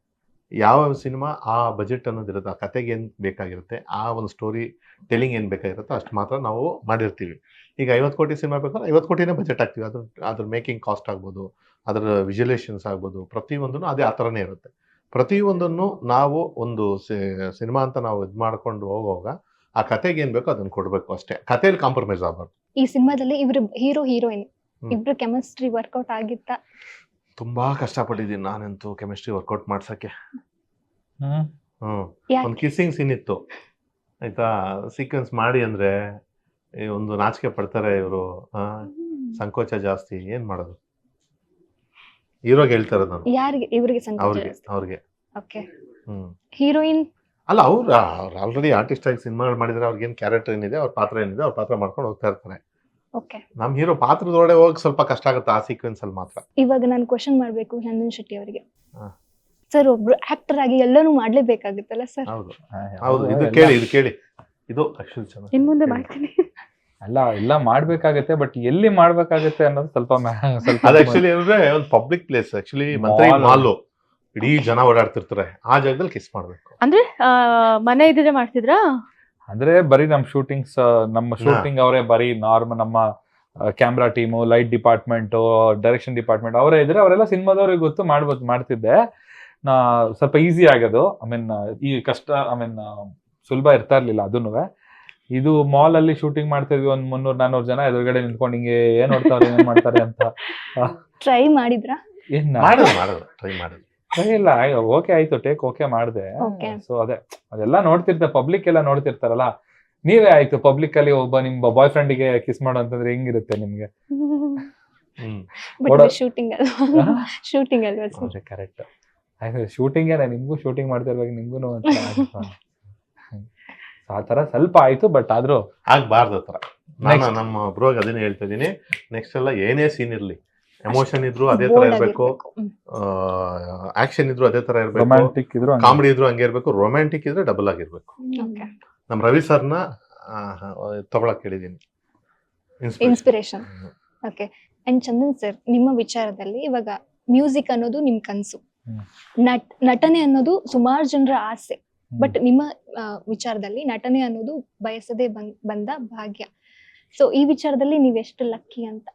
ಯಾವ ಸಿನಿಮಾ ಆ ಬಜೆಟ್ ಅನ್ನೋದು ಅನ್ನೋದಿರುತ್ತೆ ಆ ಕತೆಗೆ ಏನು ಬೇಕಾಗಿರುತ್ತೆ, ಆ ಒಂದು ಸ್ಟೋರಿ ಟೆಲಿಂಗ್ ಏನು ಬೇಕಾಗಿರುತ್ತೆ ಅಷ್ಟು ಮಾತ್ರ ನಾವು ಮಾಡಿರ್ತೀವಿ. ಈಗ ಐವತ್ತು ಕೋಟಿ ಸಿನಿಮಾ ಬೇಕಾದ್ರೆ ಐವತ್ತು ಕೋಟಿನೇ ಬಜೆಟ್ ಹಾಕ್ತೀವಿ. ಅದ್ರ ಅದ್ರ ಮೇಕಿಂಗ್ ಕಾಸ್ಟ್ ಆಗ್ಬೋದು. ಅದರ ವಿಜುಲೇಷನ್ಸ್ ಆಗ್ಬೋದು ಪ್ರತಿಯೊಂದನ್ನು ಅದೇ ಆ ಥರನೇ ಇರುತ್ತೆ. ಪ್ರತಿಯೊಂದನ್ನು ನಾವು ಒಂದು ಸಿನಿಮಾ ಅಂತ ನಾವು ಇದು ಮಾಡ್ಕೊಂಡು ಹೋಗುವಾಗ ಆ ಕತೆಗೆ ಏನ್ ಬೇಕೋ ಅದನ್ನು ಕೊಡಬೇಕು ಅಷ್ಟೇ. ಕಥೆಯಲ್ಲಿ ಕಾಂಪ್ರಮೈಸ್ ಆಗಬಾರ್ದು. ಈ ಸಿನಿಮಾದಲ್ಲಿ ಇವರು ಹೀರೋ ಹೀರೋಯಿನ್. ಇಬ್ರು ಕೆಮಿಸ್ಟ್ರಿ ವರ್ಕೌಟ್ ಆಗಿತ್ತಾ? ತುಂಬಾ ಕಷ್ಟಪಟ್ಟಿದ್ದೀನಿ ನಾನಂತೂ ಕೆಮಿಸ್ಟ್ರಿ ವರ್ಕೌಟ್ ಮಾಡ್ಸಕ್ಕೆ. ಹ್ಮ್. ಹ್ಮ್ ಒಂದು ಕಿಸ್ಸಿಂಗ್ ಸೀನ್ ಇತ್ತು. ಆಯ್ತಾ? ಸೀಕ್ವೆನ್ಸ್ ಮಾಡಿ ಅಂದ್ರೆ ಈ ಒಂದು ನಾಚಿಕೆ ಪಡ್ತಾರೆ ಇವರು. ಸಂಕೋಚ ಜಾಸ್ತಿ ಏನ್ ಮಾಡೋದು? ಹೀರೋಗೆ ಹೇಳ್ತಾರೆ ನಾನು. ಯಾರಿಗೆ? ಇವರಿಗೆ ಸಂಕೋಚ ಅವ್ರಿಗೆ ಅವ್ರಿಗೆ. ಓಕೆ ಹ್ಮ್. ಹೀರೋಯಿನ್ ಅಲ್ಲ ಅವ್ರು ಅವ್ರು ಆಲ್ರೆಡಿ ಆರ್ಟಿಸ್ಟ್ ಆಗಿ ಸಿನಿಮಾಗಳು ಮಾಡಿದ್ರೆ ಅವ್ರಿಗೆ ಏನು ಕ್ಯಾರೆಕ್ಟರ್ ಏನಿದೆ ಅವ್ರ ಪಾತ್ರ ಏನಿದೆ ಅವ್ರ ಪಾತ್ರ ಮಾಡ್ಕೊಂಡು ಹೋಗ್ತಾ ಇರ್ತಾರೆ. ಓಕೆ ನಮ್ಮ ಹೀರೋ ಪಾತ್ರದೊಳಗೆ ಹೋಗಿ ಸ್ವಲ್ಪ ಕಷ್ಟ ಆಗುತ್ತೆ ಆ ಸೀಕ್ವೆನ್ಸ್ ಅಲ್ಲಿ ಮಾತ್ರ. ಇವಾಗ ನಾನು ಕ್ವಶನ್ ಮಾಡಬೇಕು ನಂದನ್ ಶೆಟ್ಟಿ ಅವರಿಗೆ. ಹಾ. ಸರ್ ಒಬ್ರು ಆಕ್ಟರ್ ಆಗಿ ಎಲ್ಲಾನು ಮಾಡ್ಲೇಬೇಕಾಗುತ್ತಲ್ಲ ಸರ್ ಹೌದು. ಹೌದು ಇದು ಕೇಳಿ ಇದು ಕೇಳಿ. ಇದು ಆಕ್ಚುಲಿ ಚೆನ್ನಾಗಿ ಇನ್ ಮುಂದೆ ಮಾಡ್ತೀನಿ. ಅಲ್ಲ ಎಲ್ಲ ಮಾಡ್ಬೇಕಾಗತ್ತೆ ಬಟ್ ಎಲ್ಲಿ ಮಾಡ್ಬೇಕಾಗತ್ತೆ ಅನ್ನೋದು ಸ್ವಲ್ಪ ಸ್ವಲ್ಪ ಅದು ಆಕ್ಚುಲಿ ಅಂದ್ರೆ ಒಂದು ಪಬ್ಲಿಕ್ ಪ್ಲೇಸ್ ಆಕ್ಚುಲಿ ಮಂತ್ರಿ. ಮಾಲು. ಇಡೀ ಜನ ಓಡಾಡ್ತಿರ್ತಾರೆ. ಆ ಜಾಗದಲ್ಲಿ ಕಿಸ್ ಮಾಡ್ಬೇಕು. ಅಂದ್ರೆ ಆ, ಮನೆ ಇದ್ರೆ ಮಾಡ್ತಿದ್ರಾ? ಅಂದ್ರೆ ಬರೀ ನಮ್ ಶೂಟಿಂಗ್ಸ್ ನಮ್ಮ ಶೂಟಿಂಗ್ ಅವರೇ ಬರೀ ನಾರ್ಮಲ್ ನಮ್ಮ camera team light department direction department ಅವರೇ ಇದ್ರೆ ಅವರೆಲ್ಲ ಸಿನಿಮಾದವ್ರಿಗೆ ಗೊತ್ತು ಮಾಡ್ಬೋದು ಮಾಡ್ತಿದ್ದೆ. ನಾ ಸ್ವಲ್ಪ ಈಸಿ ಆಗೋದು. ಐ ಮೀನ್ ಈ ಕಷ್ಟ ಐ ಮೀನ್ ಸುಲಭ ಇರ್ತಾ ಇರ್ಲಿಲ್ಲ ಅದನ್ನು ಇದು ಮಾಲ್ ಅಲ್ಲಿ ಶೂಟಿಂಗ್ ಮಾಡ್ತಾ ಇದ್ವಿ ಒಂದ್ ಮುನ್ನೂರ್ ನಾನೂರ್ ಜನ ಎದುರುಗಡೆ ನಿಂತ್ಕೊಂಡು ಹಿಂಗೆ ಏನ್ ನೋಡ್ತಾರೆ ಏನ್ ಮಾಡ್ತಾರೆ ಅಂತ. ಟ್ರೈ ಮಾಡಿದ್ರಾ? ಏನ್ ಮಾಡೋದು ಮಾಡೋದು ಟ್ರೈ ಮಾಡೋದು ಇಲ್ಲ ಓಕೆ ಆಯ್ತು ಟೇಕ್ ಓಕೆ ಮಾಡಿದೆ. Okay. ಸೊ ಅದೇ ಅದೆಲ್ಲ ನೋಡ್ತಿರ್ತಾರೆ ಪಬ್ಲಿಕ್ ಎಲ್ಲ ನೋಡ್ತಿರ್ತಾರಲ್ಲ. ನೀವೇ ಆಯ್ತು ಪಬ್ಲಿಕ್ ಅಲ್ಲಿ ಒಬ್ಬ ನಿಮ್ ಬಾಯ್ ಫ್ರೆಂಡಿಗೆ ಕಿಸ್ ಮಾಡೋ ಅಂತಂದ್ರೆ ಹೆಂಗಿರುತ್ತೆ ನಿಮ್ಗೆ? ಹ್ಮ್. ಬಟ್ ನೋಡ- ಶೂಟಿಂಗ್ ಅಲ್ವಾ? ಶೂಟಿಂಗ್ ಅಲ್ವಾ? ಸರ್ ಕರೆಕ್ಟ್ ಆಯ್ತು ಶೂಟಿಂಗ್ ಏನ ನಿಮ್ಗೂ ಶೂಟಿಂಗ್ ಮಾಡ್ತಿರ್ಬೇಕು ನಿಮ್ಗೂ ಆ ತರ ಸ್ವಲ್ಪ ಆಯ್ತು ಬಟ್ ಆದ್ರೂ ಆಗ್ಬಾರ್ದು ಆ ಥರ. ನಾನು ನಮ್ಮ ಬ್ರೋಗ್ ಅದನ್ನೇ ಹೇಳ್ತಾ ಇದೀನಿ ನೆಕ್ಸ್ಟ್ ಎಲ್ಲ ಏನೇ ಸೀನ್ ಇರ್ಲಿ ಎಮೋಷನ್ ಇದ್ರು ಅದೇ ತರ ಇರ್ಬೇಕು. ಆಕ್ಷನ್ ಇದ್ರು ಅದೇ ತರ ಇರ್ಬೇಕು. ರೊಮ್ಯಾಂಟಿಕ್ ಇದ್ರು ಕಾಮಿಡಿ ಇದ್ರು ಹಂಗೆ ಇರ್ಬೇಕು. ರೊಮ್ಯಾಂಟಿಕ್ ಇದ್ರೆ ಡಬಲ್ ಆಗಿರ್ಬೇಕು. ನಮ್ಮ ನಮ್ ರವಿ ಸರ್ನ ತಗೊಳಕ್ ಹೇಳಿದೀನಿ inspiration okay and Chandan sir ನಿಮ್ಮ ವಿಚಾರದಲ್ಲಿ ಇವಾಗ ಮ್ಯೂಸಿಕ್ ಅನ್ನೋದು ನಿಮ್ ಕನ್ಸು. ನಟ್ ನಟನೆ ಅನ್ನೋದು ಸುಮಾರು ಜನರ ಆಸೆ. ಬಟ್ ನಿಮ್ಮ ವಿಚಾರದಲ್ಲಿ ನಟನೆ ಅನ್ನೋದು ಬಯಸದೆ ಬಂದ್- ಭಾಗ್ಯ. ಸೊ ಈ ವಿಚಾರದಲ್ಲಿ ನೀವ್ ಎಷ್ಟು ಲಕ್ಕಿ ಅಂತ?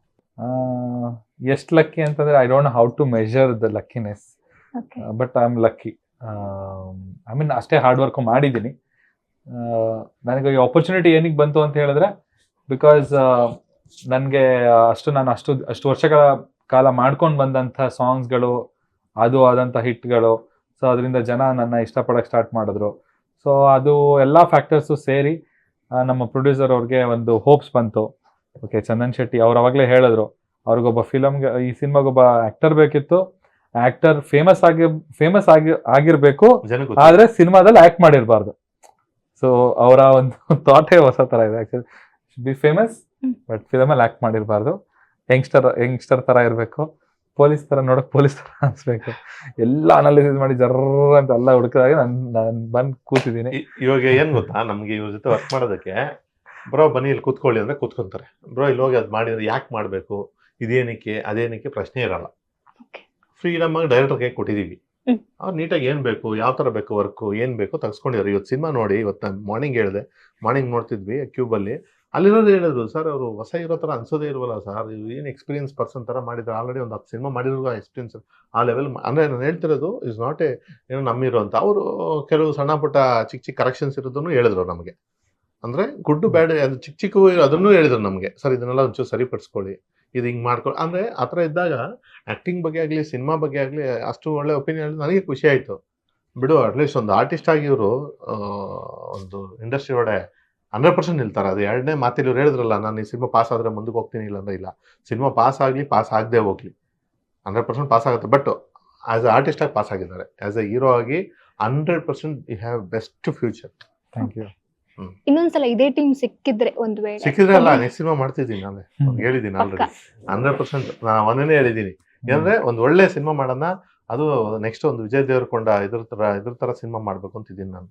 ಎಷ್ಟು ಲಕ್ಕಿ ಅಂತಂದ್ರೆ I don't how to measure the luckiness but I am lucky I mean ಅಷ್ಟೇ ಹಾರ್ಡ್ ವರ್ಕ್ ಮಾಡಿದ್ದೀನಿ. ನನಗೆ ಈ ಆಪರ್ಚುನಿಟಿ ಏನಕ್ಕೆ ಬಂತು ಅಂತ ಹೇಳಿದ್ರೆ ಬಿಕಾಸ್ ನನಗೆ ಅಷ್ಟು ನಾನು ಅಷ್ಟು ಅಷ್ಟು ವರ್ಷಗಳ ಕಾಲ ಮಾಡ್ಕೊಂಡು ಬಂದಂಥ ಸಾಂಗ್ಸ್ಗಳು ಅದು ಆದಂಥ ಹಿಟ್ಗಳು ಸೊ ಅದರಿಂದ ಜನ ನನ್ನ ಇಷ್ಟಪಡೋಕೆ ಸ್ಟಾರ್ಟ್ ಮಾಡಿದ್ರು. ಸೊ ಅದು ಎಲ್ಲ ಫ್ಯಾಕ್ಟರ್ಸು ಸೇರಿ ನಮ್ಮ ಪ್ರೊಡ್ಯೂಸರ್ ಅವ್ರಿಗೆ ಒಂದು ಹೋಪ್ಸ್ ಬಂತು. ಓಕೆ ಚಂದನ್ ಶೆಟ್ಟಿ ಅವ್ರು ಅವಾಗಲೇ ಹೇಳಿದ್ರು. ಅವ್ರಿಗೊಬ್ಬ ಫಿಲಮ್ಗೆ ಈ ಸಿನಿಮಾಗೊಬ್ಬ ಆ್ಯಕ್ಟರ್ ಬೇಕಿತ್ತು. ಆ್ಯಕ್ಟರ್ ಫೇಮಸ್ ಆಗಿ ಫೇಮಸ್ ಆಗಿ ಆಗಿರಬೇಕು. ಆದರೆ ಸಿನಿಮಾದಲ್ಲಿ ಆಕ್ಟ್ ಮಾಡಿರಬಾರ್ದು. ಸೊ ಅವರ ಒಂದು ಥಾಟೇ ಹೊಸ ತರ ಇದೆ. ಆಕ್ಚುಲಿ ಬಿ ಫೇಮಸ್ ಬಟ್ ಫಿಲಮಲ್ಲಿ ಆ್ಯಕ್ಟ್ ಆಕ್ಟ್ ಮಾಡಿರ್ಬಾರ್ದು. ಯಂಗ್ಸ್ಟರ್ ಯಂಗ್ಸ್ಟರ್ ತರ ಇರಬೇಕು. ಪೊಲೀಸ್ ತರ ನೋಡಕ್ ಪೊಲೀಸ್ ತರ ಅನ್ಸ್ಬೇಕು. ಎಲ್ಲ ಅನಾಲಿಸಿಸ್ ಮಾಡಿ ಜರ್ರ ಅಂತ ಎಲ್ಲ ಹುಡುಕಿದಾಗ ನಾನು ನಾನು ಬಂದು ಕೂತಿದ್ದೀನಿ. ಇವಾಗ ಏನ್ ಗೊತ್ತಾ? ನಮ್ಗೆ ಇವ್ರ ಜೊತೆ ವರ್ಕ್ ಮಾಡೋದಕ್ಕೆ ಬ್ರೋ ಬನ್ನಿ ಇಲ್ಲಿ ಕೂತ್ಕೊಳ್ಳಿ ಅಂದ್ರೆ ಕೂತ್ಕೊಂತಾರೆ. ಬ್ರೋ ಇಲ್ಲಿ ಹೋಗಿ ಅದ್ ಮಾಡಿದ್ರೆ ಯಾಕೆ ಮಾಡ್ಬೇಕು? ಇದೇನಕ್ಕೆ? ಅದೇನಕ್ಕೆ ಪ್ರಶ್ನೆ ಇರಲ್ಲ. ಫ್ರೀ ಫ್ರೀಡಮ್ ಆಗಿ ಡೈರೆಕ್ಟರ್ ಕೈ ಕೊಟ್ಟಿದೀವಿ. ಅವ್ರು ನೀಟಾಗಿ ಏನ್ ಬೇಕು? ಯಾವ ತರ ಬೇಕು ವರ್ಕ್ ಏನ್ ಬೇಕು? ತಗ್ಸ್ಕೊಂಡಿದ್ರು. ಇವತ್ತು ಸಿನಿಮಾ ನೋಡಿ ಇವತ್ತು ನಾನು ಮಾರ್ನಿಂಗ್ ಹೇಳಿದೆ. ಮಾರ್ನಿಂಗ್ ನೋಡ್ತಿದ್ವಿ ಕ್ಯೂಬ್ ಅಲ್ಲಿ. ಅಲ್ಲಿರೋದು ಹೇಳಿದ್ರು, ಸರ್, ಅವರು ಹೊಸ ಇರೋ ಥರ ಅನ್ಸೋದೇ ಇಲ್ವಲ್ಲ ಸರ್ ಏನು ಎಕ್ಸ್ಪೀರಿಯನ್ಸ್ ಪರ್ಸನ್ ಥರ ಮಾಡಿದ್ರು ಆಲ್ರೆಡಿ ಒಂದು ಹತ್ತು ಸಿನಿಮಾ ಮಾಡಿರೋ ಎಕ್ಸ್ಪೀರಿಯನ್ಸ್ ಆ ಲೆವೆಲ್ ಅಂದರೆ ನಾನು ಹೇಳ್ತಿರೋದು ಇಸ್ ನಾಟ್ ಎ ಏನೋ ನಮ್ಮಿರೋ ಅಂತ. ಅವರು ಕೆಲವು ಸಣ್ಣ ಪುಟ್ಟ ಚಿಕ್ಕ ಚಿಕ್ಕ ಕರೆಕ್ಷನ್ಸ್ ಇರೋದನ್ನು ಹೇಳಿದ್ರು ನಮಗೆ. ಅಂದರೆ ಗುಡ್, ಬ್ಯಾಡ್, ಅದು ಚಿಕ್ಕ ಚಿಕ್ಕ ಅದನ್ನು ಹೇಳಿದ್ರು ನಮಗೆ. ಸರ್, ಇದನ್ನೆಲ್ಲ ಒಂಚೂರು ಸರಿಪಡಿಸ್ಕೊಳ್ಳಿ, ಇದು ಹಿಂಗೆ ಮಾಡ್ಕೊಳ್ಳಿ ಅಂದರೆ ಆ ಥರ ಇದ್ದಾಗ ಆ್ಯಕ್ಟಿಂಗ್ ಬಗ್ಗೆ ಆಗಲಿ, ಸಿನಿಮಾ ಬಗ್ಗೆ ಆಗಲಿ ಅಷ್ಟು ಒಳ್ಳೆ ಒಪಿನಿಯನ್ ನನಗೆ ಖುಷಿ ಆಯಿತು. ಬಿಡು ಅಟ್ಲೀಸ್ಟ್ ಒಂದು ಆರ್ಟಿಸ್ಟ್ ಆಗಿ ಇವರು ಒಂದು ಇಂಡಸ್ಟ್ರಿ ಒಳಗೆ ಹಂಡ್ರೆಡ್ ಪರ್ಸೆಂಟ್ ನಿಲ್ತಾರೆ. ಅದು ಎರಡನೇ ಮಾತಿಲಿ ಇವ್ರು ಹೇಳಿದ್ರಲ್ಲ ನಾನು ಈ ಸಿನಿಮಾ ಪಾಸ್ ಆದರೆ ಮುಂದಕ್ಕೆ ಹೋಗ್ತೀನಿ ಇಲ್ಲ ಅಂದ್ರೆ ಇಲ್ಲ. ಸಿನಿಮಾ ಪಾಸ್ ಆಗಲಿ ಪಾಸ್ ಆಗದೆ ಹೋಗ್ಲಿ. ಹಂಡ್ರೆಡ್ ಪರ್ಸೆಂಟ್ ಪಾಸ್ ಆಗುತ್ತೆ. ಬಟ್ ಆಸ್ ಅ ಆರ್ಟಿಸ್ಟ್ ಆಗಿ ಪಾಸ್ ಆಗಿದ್ದಾರೆ. ಆಸ್ ಎ ಹೀರೋ ಆಗಿ hundred percent you have best future thank you ಇನ್ನೊಂದ್ಸಲ ಇದೇ ಟೀಮ್ ಸಿಕ್ಕಿದ್ರೆ ಒಂದು ವೇಳೆ. ಸಿಕ್ಕಿದ್ರೆ ಅಲ್ಲ ನೆಕ್ಸ್ಟ್ ಸಿನಿಮಾ ಮಾಡ್ತಿದ್ದೀನಿ ನಾನೇ. ಹೇಳಿದ್ದೀನಿ ಆಲ್ರೆಡಿ ಹಂಡ್ರೆಡ್ ಪರ್ಸೆಂಟ್ ನಾನು ಒಂದನೇ ಹೇಳಿದ್ದೀನಿ ಏನಂದ್ರೆ ಒಂದು ಒಳ್ಳೆ ಸಿನಿಮಾ ಮಾಡೋಣ ಅದು ನೆಕ್ಸ್ಟ್ ಒಂದು ವಿಜಯ್ ದೇವರಕೊಂಡ ಇದ್ರ ತರ ಇದ್ರ ತರ ಸಿನಿಮಾ ಮಾಡ್ಬೇಕು ಅಂತಿದ್ದೀನಿ ನಾನು.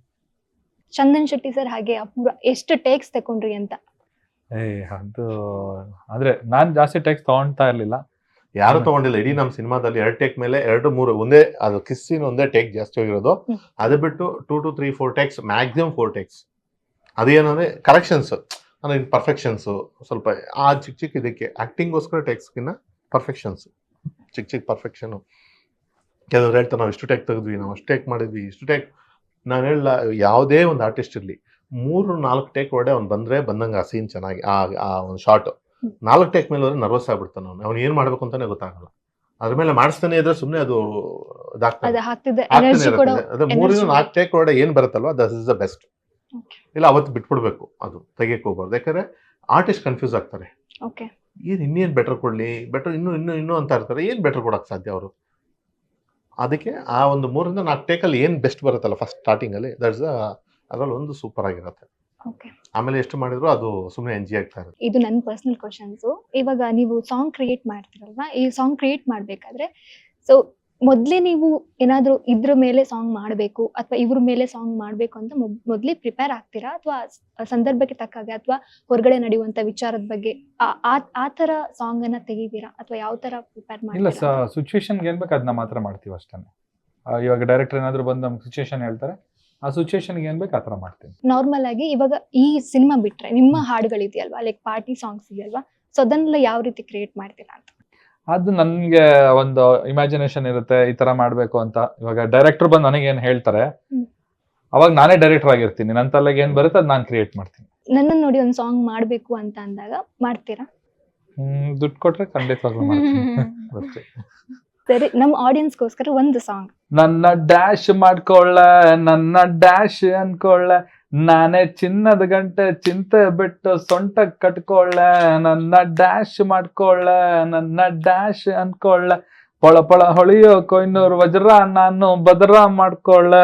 ಚಂದನ್ ಶೆಟ್ಟಿ ಸರ್ ಹಾಗೆ ಅಪೂರ್ವ ಎಷ್ಟು ಟೇಕ್ಸ್ ತಕೊಂಡ್ರಿ ಅಂತ. ಏ ಅದು ಅಂದ್ರೆ ನಾನ್ ಜಾಸ್ತಿ ಟೇಕ್ಸ್ ತಗೊಂತಾ ಇರ್ಲಿಲ್ಲ. ಯಾರು ತಗೊಂಡಿಲ್ಲ ಇಡೀ ನಮ್ಮ ಸಿನಿಮಾದಲ್ಲಿ ಎರಡು ಟೇಕ್ ಮೇಲೆ ಎರಡು ಮೂರು ಒಂದೇ ಅದು ಕಿಸ್ಸಿನ ಒಂದೇ ಟೇಕ್ ಜಾಸ್ತಿ ಹೋಗಿರೋದು. ಹ್ಮ್. ಅದು ಬಿಟ್ಟು two to three four takes maximum four takes ಅದೇನಂದ್ರೆ ಕರೆಕ್ಷನ್ಸ್ ಅಂದ್ರೆ ಪರ್ಫೆಕ್ಷನ್ಸ್ ಸ್ವಲ್ಪ ಆ ಚಿಕ್ಕ ಚಿಕ್ಕ ಇದಕ್ಕೆ ಆಕ್ಟಿಂಗ್ಗೋಸ್ಕರ ಟೇಕ್ಸ್ಗಿನ್ನ ಪರ್ಫೆಕ್ಷನ್ಸ್ ಚಿಕ್ಕ ಚಿಕ್ಕ ಪರ್ಫೆಕ್ಷನ್ ಕೆಲವ್ರು ಹೇಳ್ತಾರೆ ನಾವು ಇಷ್ಟು ಟೇಕ್ ತೆಗೆದ್ವಿ ನಾವು ಅಷ್ಟು ಟೇಕ್ ಮಾಡಿದ್ವಿ ಇಷ್ಟು ಟೇಕ್ ನಾನು ಹೇಳಲ್ಲ ಯಾವುದೇ ಒಂದು ಆರ್ಟಿಸ್ಟ್ ಇರಲಿ ಮೂರು ನಾಲ್ಕು ಟೇಕ್ ಒಡೆ ಅವ್ನು ಬಂದ್ರೆ ಬಂದಂಗೆ ಆ ಸೀನ್ ಚೆನ್ನಾಗಿ ಆ ಆ ಒಂದು ಶಾರ್ಟ್ ನಾಲ್ಕು ಟೇಕ್ ಮೇಲೆ ಹೋದ್ರೆ ನರ್ವಸ್ ಆಗ್ಬಿಡ್ತಾನೆ ಅವ್ನು. ಅವ್ನು ಏನು ಮಾಡಬೇಕು ಅಂತಾನೆ ಗೊತ್ತಾಗಲ್ಲ. ಅದ್ರ ಮೇಲೆ ಮಾಡಿಸ್ತಾನೆ ಇದ್ರೆ ಸುಮ್ಮನೆ ಅದು ಅದ ಮೂರಿಂದ ನಾಲ್ಕು ಟೇಕ್ ಒಡೆ ಏನ್ ಬರುತ್ತಲ್ವ ದಸ್ ಇಸ್ ದ ಬೆಸ್ಟ್ ಇಲ್ಲ ಅವತ್ತು ಬಿಟ್ಬಿಡ್ಬೇಕು ಅದು ತೆಗಿಯಕ್ ಹೋಗ್ಬಾರ್ದು. ಯಾಕಂದ್ರೆ ಆರ್ಟಿಸ್ಟ್ ಕನ್ಫ್ಯೂಸ್ ಆಗ್ತಾರೆ. ಏನ್ ಇನ್ನೇನ್ ಬೆಟರ್ ಕೊಡ್ಲಿ? ಬೆಟರ್ ಇನ್ನು ಇನ್ನು ಇನ್ನು ಅಂತ ಇರ್ತಾರೆ. ಏನ್ ಬೆಟರ್ ಕೊಡಕ್ ಸಾಧ್ಯ ಅವರು? ಅದಕ್ಕೆ ಆ ಒಂದು ಮೂರಿಂದ ನಾಲ್ಕು ಟೇಕಲ್ಲಿ ಏನು ಬೆಸ್ಟ್ ಬರುತ್ತಲ್ಲ ಫಸ್ಟ್ ಸ್ಟಾರ್ಟಿಂಗಲ್ಲಿ ದಟ್ಸ್ ಅದರಲ್ಲಿ ಒಂದು ಸೂಪರ್ ಆಗಿರುತ್ತೆ. ಓಕೆ ಆಮೇಲೆ ಎಷ್ಟು ಮಾಡಿದ್ರು ಅದು ಸುಮ್ಮನೆ ಎಂಜಿ ಆಗ್ತಾ ಇರುತ್ತೆ. ಇದು ನನ್ನ ಪರ್ಸನಲ್ ಕ್ವಶನ್ಸ್ ಇವಾಗ ನೀವು ಸಾಂಗ್ ಕ್ರಿಯೇಟ್ ಮಾಡ್ತಿರಲ್ವಾ? ಈ ಸಾಂಗ್ ಕ್ರಿಯೇಟ್ ಮಾಡಬೇಕಾದ್ರೆ ಸೊ ಮೊದ್ಲೇ ನೀವು ಏನಾದ್ರು ಇದ್ರ ಮೇಲೆ ಸಾಂಗ್ ಮಾಡಬೇಕು ಅಥವಾ ಇವ್ರ ಮೇಲೆ ಸಾಂಗ್ ಮಾಡಬೇಕು ಅಂತ ಮೊದ್- ಮೊದ್ಲೇ ಪ್ರಿಪೇರ್ ಆಗ್ತೀರಾ? ಅಥವಾ ಸಂದರ್ಭಕ್ಕೆ ತಕ್ಕಾಗೆ ಅಥವಾ ಹೊರಗಡೆ ನಡೆಯುವಂತ ವಿಚಾರದ ಬಗ್ಗೆ ಆ- ತರ ಸಾಂಗ್ ಅನ್ನ ತೆಗಿತೀರಾ? ಅಥವಾ ಯಾವ ತರ ಪ್ರಿಪೇರ್ ಇಲ್ಲ ಮಾಡ್ತೀರಾ ಸಿಚುವೇಶನ್ಗೆ ಏನ್ ಬೇಕು ಅದನ್ನ ಮಾತ್ರ ಮಾಡ್ತೀವಿ ಅಷ್ಟೇ. ಇವಾಗ ಡೈರೆಕ್ಟರ್ ಏನಾದ್ರು ಬಂದು ನಮ್ಗೆ ಸಿಚುವೇಶನ್ ಹೇಳ್ತಾರೆ ಆ ಸಿಚುವೇಶನ್ ಏನ್ ಬೇಕು ಆ ಥರ ಮಾಡ್ತೀನಿ ನಾರ್ಮಲ್ ಆಗಿ ಇವಾಗ ಈ ಸಿನಿಮಾ ಬಿಟ್ರೆ ನಿಮ್ಮ ಹಾಡುಗಳಿದೆಯಲ್ವಾ? ಲೈಕ್ ಪಾರ್ಟಿ ಸಾಂಗ್ಸ್ ಇದೆಯಲ್ವಾ? ಸೊ ಅದನ್ನೆಲ್ಲ ಯಾವ ರೀತಿ ಕ್ರಿಯೇಟ್ ಮಾಡ್ತೀರಾ ಅಂತ. ಅದು ನನ್ಗೆ ಒಂದು ಇಮ್ಯಾಜಿನೇಷನ್ ಇರುತ್ತೆ ಈ ತರ ಮಾಡ್ಬೇಕು ಅಂತ. ಇವಾಗ ಡೈರೆಕ್ಟರ್ ಬಂದು ನನಗೆ ಏನ್ ಹೇಳ್ತಾರೆ ಅವಾಗ ನಾನೇ ಡೈರೆಕ್ಟರ್ ಆಗಿರ್ತೀನಿ. ನನ್ನ ತಲೆಗೆ ಏನ್ ಬರುತ್ತೆ ಅದ್ ನಾನು ಕ್ರಿಯೇಟ್ ಮಾಡ್ತೀನಿ. ನನ್ನನ್ನು ನೋಡಿ ಒಂದು ಸಾಂಗ್ ಮಾಡ್ಬೇಕು ಅಂತ ಅಂದಾಗ ಮಾಡ್ತೀರಾ? ಹ್ಮ್ ದುಡ್ಡು ಕೊಟ್ರೆ ಖಂಡಿತವಾಗ್ಲೂ ಮಾಡ್ತೀನಿ. ಸರಿ ನಮ್ಮ ಆಡಿಯನ್ಸ್ಗೋಸ್ಕರ ಒಂದು ಸಾಂಗ್ ನನ್ನ ಡ್ಯಾಶ್ ಮಾಡ್ಕೊಳ್ಳ ನನ್ನ ಡ್ಯಾಶ್ ಅನ್ಕೊಳ್ಳ ನಾನೇ ಚಿನ್ನದ ಗಂಟೆ ಚಿಂತೆ ಬಿಟ್ಟು ಸೊಂಟ ಕಟ್ಕೊಳ್ಳ, ನನ್ನ ಡ್ಯಾಶ್ ಮಾಡ್ಕೊಳ್ಳ, ನನ್ನ ಡ್ಯಾಶ್ ಅನ್ಕೊಳ್ಳ. ಪೊಳ ಪೊಳ ಹೊಳಿಯೋ ಕೊಯ್ನೂರ್ ವಜ್ರ ನಾನು ಭದ್ರ ಮಾಡ್ಕೊಳ್ಳ.